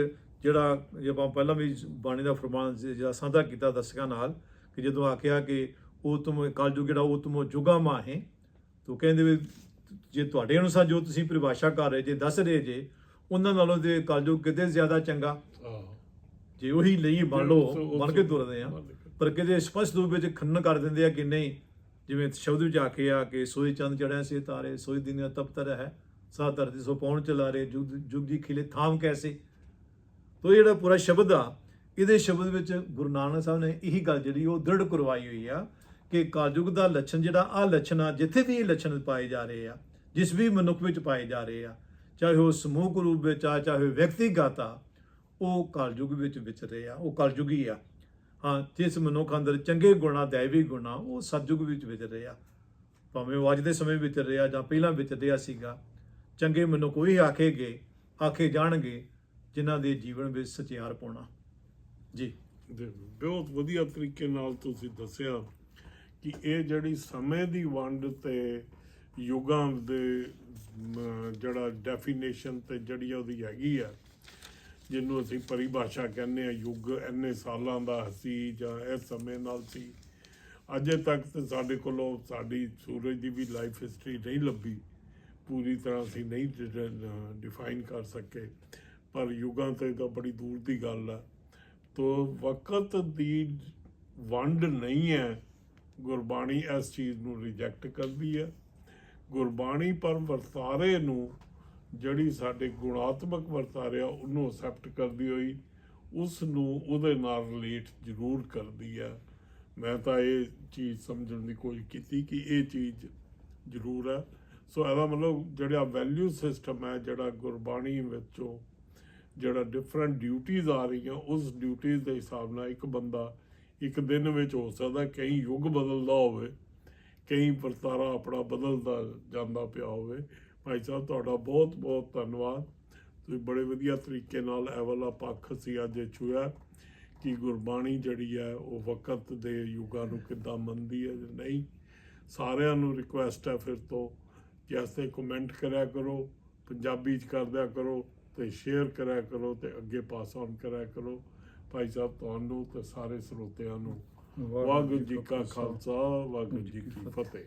ਜਿਹੜਾ ਜੇ ਆਪਾਂ ਪਹਿਲਾਂ ਵੀ ਬਾਣੀ ਦਾ ਫਰਮਾਨ ਜਿਹੜਾ ਸਾਂਝਾ ਕੀਤਾ ਦਰਸ਼ਕਾਂ ਨਾਲ ਕਿ ਜਦੋਂ ਆਖਿਆ ਕਿ ਉਹ ਤੁਮ ਕਲਯੁਗ ਜਿਹੜਾ ਉਹ ਤੁਮ ਜੁਗਾ ਮਾਹੇ ਤੋ ਕਹਿੰਦੇ ਵੀ ਜੇ ਤੁਹਾਡੇ ਅਨੁਸਾਰ ਜੋ ਤੁਸੀਂ ਪਰਿਭਾਸ਼ਾ ਕਰ ਰਹੇ ਜੇ ਦੱਸ ਰਹੇ ਜੇ ਉਹਨਾਂ ਨਾਲੋਂ ਤੇ ਕਲਯੁਗ ਕਿਤੇ ਜ਼ਿਆਦਾ ਚੰਗਾ। ਜੇ ਉਹੀ ਲਈ ਮੰਨ ਲਓ ਮੰਨ ਕੇ ਤੁਰਦੇ ਆ। ਕੇ। ਪਰ ਕਿਤੇ ਸਪਸ਼ਟ ਰੂਪ ਵਿੱਚ ਖੰਡਨ ਕਰ ਦਿੰਦੇ ਆ ਕਿ ਨਹੀਂ ਜਿਵੇਂ ਸ਼ਬਦ ਵਿੱਚ ਆਖਿਆ ਕਿ ਸੋਈ ਚੰਦ ਚੜਿਆ ਸੀ ਤਾਰੇ ਸੋਈ ਦਿਨ ਤਪਤਰ ਹੈ ਸਾ ਧਰਤੀ ਸੋ ਪੌਣ ਚਲਾ ਰੇ ਜੁਗ ਜੁਗ ਜੀ ਖਿਲੇ ਥਾਮ ਕੈਸੇ? ਤੋ ਇਹ ਜਿਹੜਾ ਪੂਰਾ ਸ਼ਬਦ ਆ, ਇਹਦੇ ਸ਼ਬਦ ਵਿੱਚ ਗੁਰੂ ਨਾਨਕ ਸਾਹਿਬ ਨੇ ਇਹੀ ਗੱਲ ਜਿਹੜੀ ਉਹ ਦ੍ਰਿੜ ਕਰਵਾਈ ਹੋਈ ਆ ਕਿ ਕਾਲਯੁਗ ਦਾ ਲੱਛਣ ਜਿਹੜਾ ਆ ਲੱਛਣ ਆ, ਜਿੱਥੇ ਵੀ ਇਹ ਲੱਛਣ ਪਾਏ ਜਾ ਰਹੇ ਆ, ਜਿਸ ਵੀ ਮਨੁੱਖ ਵਿੱਚ ਪਾਏ ਜਾ ਰਹੇ ਆ, ਚਾਹੇ ਉਹ ਸਮੂਹ ਰੂਪ ਵਿੱਚ ਆ, ਚਾਹੇ ਵਿਅਕਤੀਗਤ ਆ, ਉਹ ਕਲਯੁਗ ਵਿੱਚ ਵਿਚਰੇ ਆ, ਉਹ ਕਾਲਯੁਗੀ ਆ। ਹਾਂ, ਜਿਸ ਮਨੁੱਖ ਅੰਦਰ ਚੰਗੇ ਗੁਣਾ, ਦੈਵੀ ਗੁਣਾ, ਉਹ ਸਤਜੁਗ ਵਿੱਚ ਵਿਚਰੇ ਆ। ਭਾਵੇਂ ਉਹ ਅੱਜ ਦੇ ਸਮੇਂ ਵਿੱਚ ਰਿਹਾ ਜਾਂ ਪਹਿਲਾਂ ਵਿੱਚ ਰਿਹਾ ਸੀਗਾ, ਚੰਗੇ ਮਨੁੱਖ ਉਹੀ ਆਖੇ ਗਏ ਆਖੇ ਜਾਣਗੇ ਜਿਨ੍ਹਾਂ ਦੇ ਜੀਵਨ ਵਿੱਚ ਸਚਿਆਰ ਪਾਉਣਾ। ਜੀ। ਬਹੁਤ ਵਧੀਆ ਤਰੀਕੇ ਨਾਲ ਤੁਸੀਂ ਦੱਸਿਆ ਕਿ ਇਹ ਜਿਹੜੀ ਸਮੇਂ ਦੀ ਵੰਡ ਤੇ ਯੁਗਾਂ ਦੇ ਜਿਹੜਾ ਡੈਫੀਨੇਸ਼ਨ ਤੇ ਜਿਹੜੀ ਉਹਦੀ ਹੈਗੀ ਆ, ਜਿਹਨੂੰ ਅਸੀਂ ਪਰਿਭਾਸ਼ਾ ਕਹਿੰਦੇ ਆ, ਯੁੱਗ ਇੰਨੇ ਸਾਲਾਂ ਦਾ ਸੀ ਜਾਂ ਇਸ ਸਮੇਂ ਨਾਲ ਸੀ, ਅਜੇ ਤੱਕ ਤੇ ਸਾਡੇ ਕੋਲੋਂ ਸਾਡੀ ਸੂਰਜ ਦੀ ਵੀ ਲਾਈਫ ਹਿਸਟਰੀ ਨਹੀਂ ਲੱਭੀ, ਪੂਰੀ ਤਰ੍ਹਾਂ ਅਸੀਂ ਨਹੀਂ ਡਿਫਾਈਨ ਕਰ ਸਕੇ। ਪਰ ਯੁੱਗਾਂ ਤੇ ਤਾਂ ਬੜੀ ਦੂਰ ਦੀ ਗੱਲ ਹੈ ਤੋ ਵਕਤ ਦੀ ਵੰਡ ਨਹੀਂ ਹੈ। ਗੁਰਬਾਣੀ ਇਸ ਚੀਜ਼ ਨੂੰ ਰਿਜੈਕਟ ਕਰਦੀ ਹੈ। ਗੁਰਬਾਣੀ ਪਰ ਵਰਤਾਰੇ ਨੂੰ ਜਿਹੜੀ ਸਾਡੇ ਗੁਣਾਤਮਕ ਵਰਤਾਰੇ ਆ, ਉਹਨੂੰ ਅਸੈਪਟ ਕਰਦੀ ਹੋਈ ਉਸ ਨੂੰ ਉਹਦੇ ਨਾਲ ਰਿਲੇਟ ਜ਼ਰੂਰ ਕਰਦੀ ਹੈ। ਮੈਂ ਤਾਂ ਇਹ ਚੀਜ਼ ਸਮਝਣ ਦੀ ਕੋਸ਼ਿਸ਼ ਕੀਤੀ ਕਿ ਇਹ ਚੀਜ਼ ਜ਼ਰੂਰ ਹੈ। ਸੋ ਇਹਦਾ ਮਤਲਬ ਜਿਹੜਾ ਵੈਲਿਊ ਸਿਸਟਮ ਹੈ, ਜਿਹੜਾ ਗੁਰਬਾਣੀ ਵਿੱਚੋਂ ਜਿਹੜਾ ਡਿਫਰੈਂਟ ਡਿਊਟੀਆਂ ਆ ਰਹੀਆਂ, ਉਸ ਡਿਊਟੀਆਂ ਦੇ ਹਿਸਾਬ ਨਾਲ ਇੱਕ ਬੰਦਾ ਇੱਕ ਦਿਨ ਵਿੱਚ ਹੋ ਸਕਦਾ ਕਈ ਯੁੱਗ ਬਦਲਦਾ ਹੋਵੇ, ਕਈ ਵਰਤਾਰਾ ਆਪਣਾ ਬਦਲਦਾ ਜਾਂਦਾ ਪਿਆ ਹੋਵੇ। ਭਾਈ ਸਾਹਿਬ, ਤੁਹਾਡਾ ਬਹੁਤ ਬਹੁਤ ਧੰਨਵਾਦ। ਤੁਸੀਂ ਬੜੇ ਵਧੀਆ ਤਰੀਕੇ ਨਾਲ ਇਹ ਵਾਲਾ ਪੱਖ ਸੀ ਅੱਜ ਇਹ ਕਿ ਗੁਰਬਾਣੀ ਜਿਹੜੀ ਹੈ, ਉਹ ਵਕਤ ਦੇ ਯੁੱਗਾਂ ਨੂੰ ਕਿੱਦਾਂ ਮੰਨਦੀ ਹੈ ਜਾਂ ਨਹੀਂ। ਸਾਰਿਆਂ ਨੂੰ ਰਿਕੁਐਸਟ ਹੈ ਫਿਰ ਤੋਂ ਕਿ ਐਸੇ ਕਮੈਂਟ ਕਰਿਆ ਕਰੋ, ਪੰਜਾਬੀ ਚ ਕਰਦਿਆ ਕਰੋ। ਤੇ ਸ਼ੇਅਰ ਕਰਿਆ ਕਰੋ ਤੇ ਅੱਗੇ ਪਾਸ ਆਨ ਕਰਿਆ ਕਰੋ। ਭਾਈ ਸਾਹਿਬ ਤੁਹਾਨੂੰ ਤੇ ਸਾਰੇ ਸਰੋਤਿਆਂ ਨੂੰ ਵਾਹਿਗੁਰੂ ਜੀ ਕਾ ਖਾਲਸਾ। ਵਾਹਿਗੁਰੂ ਜੀ ਕੀ ਫਤਿਹ।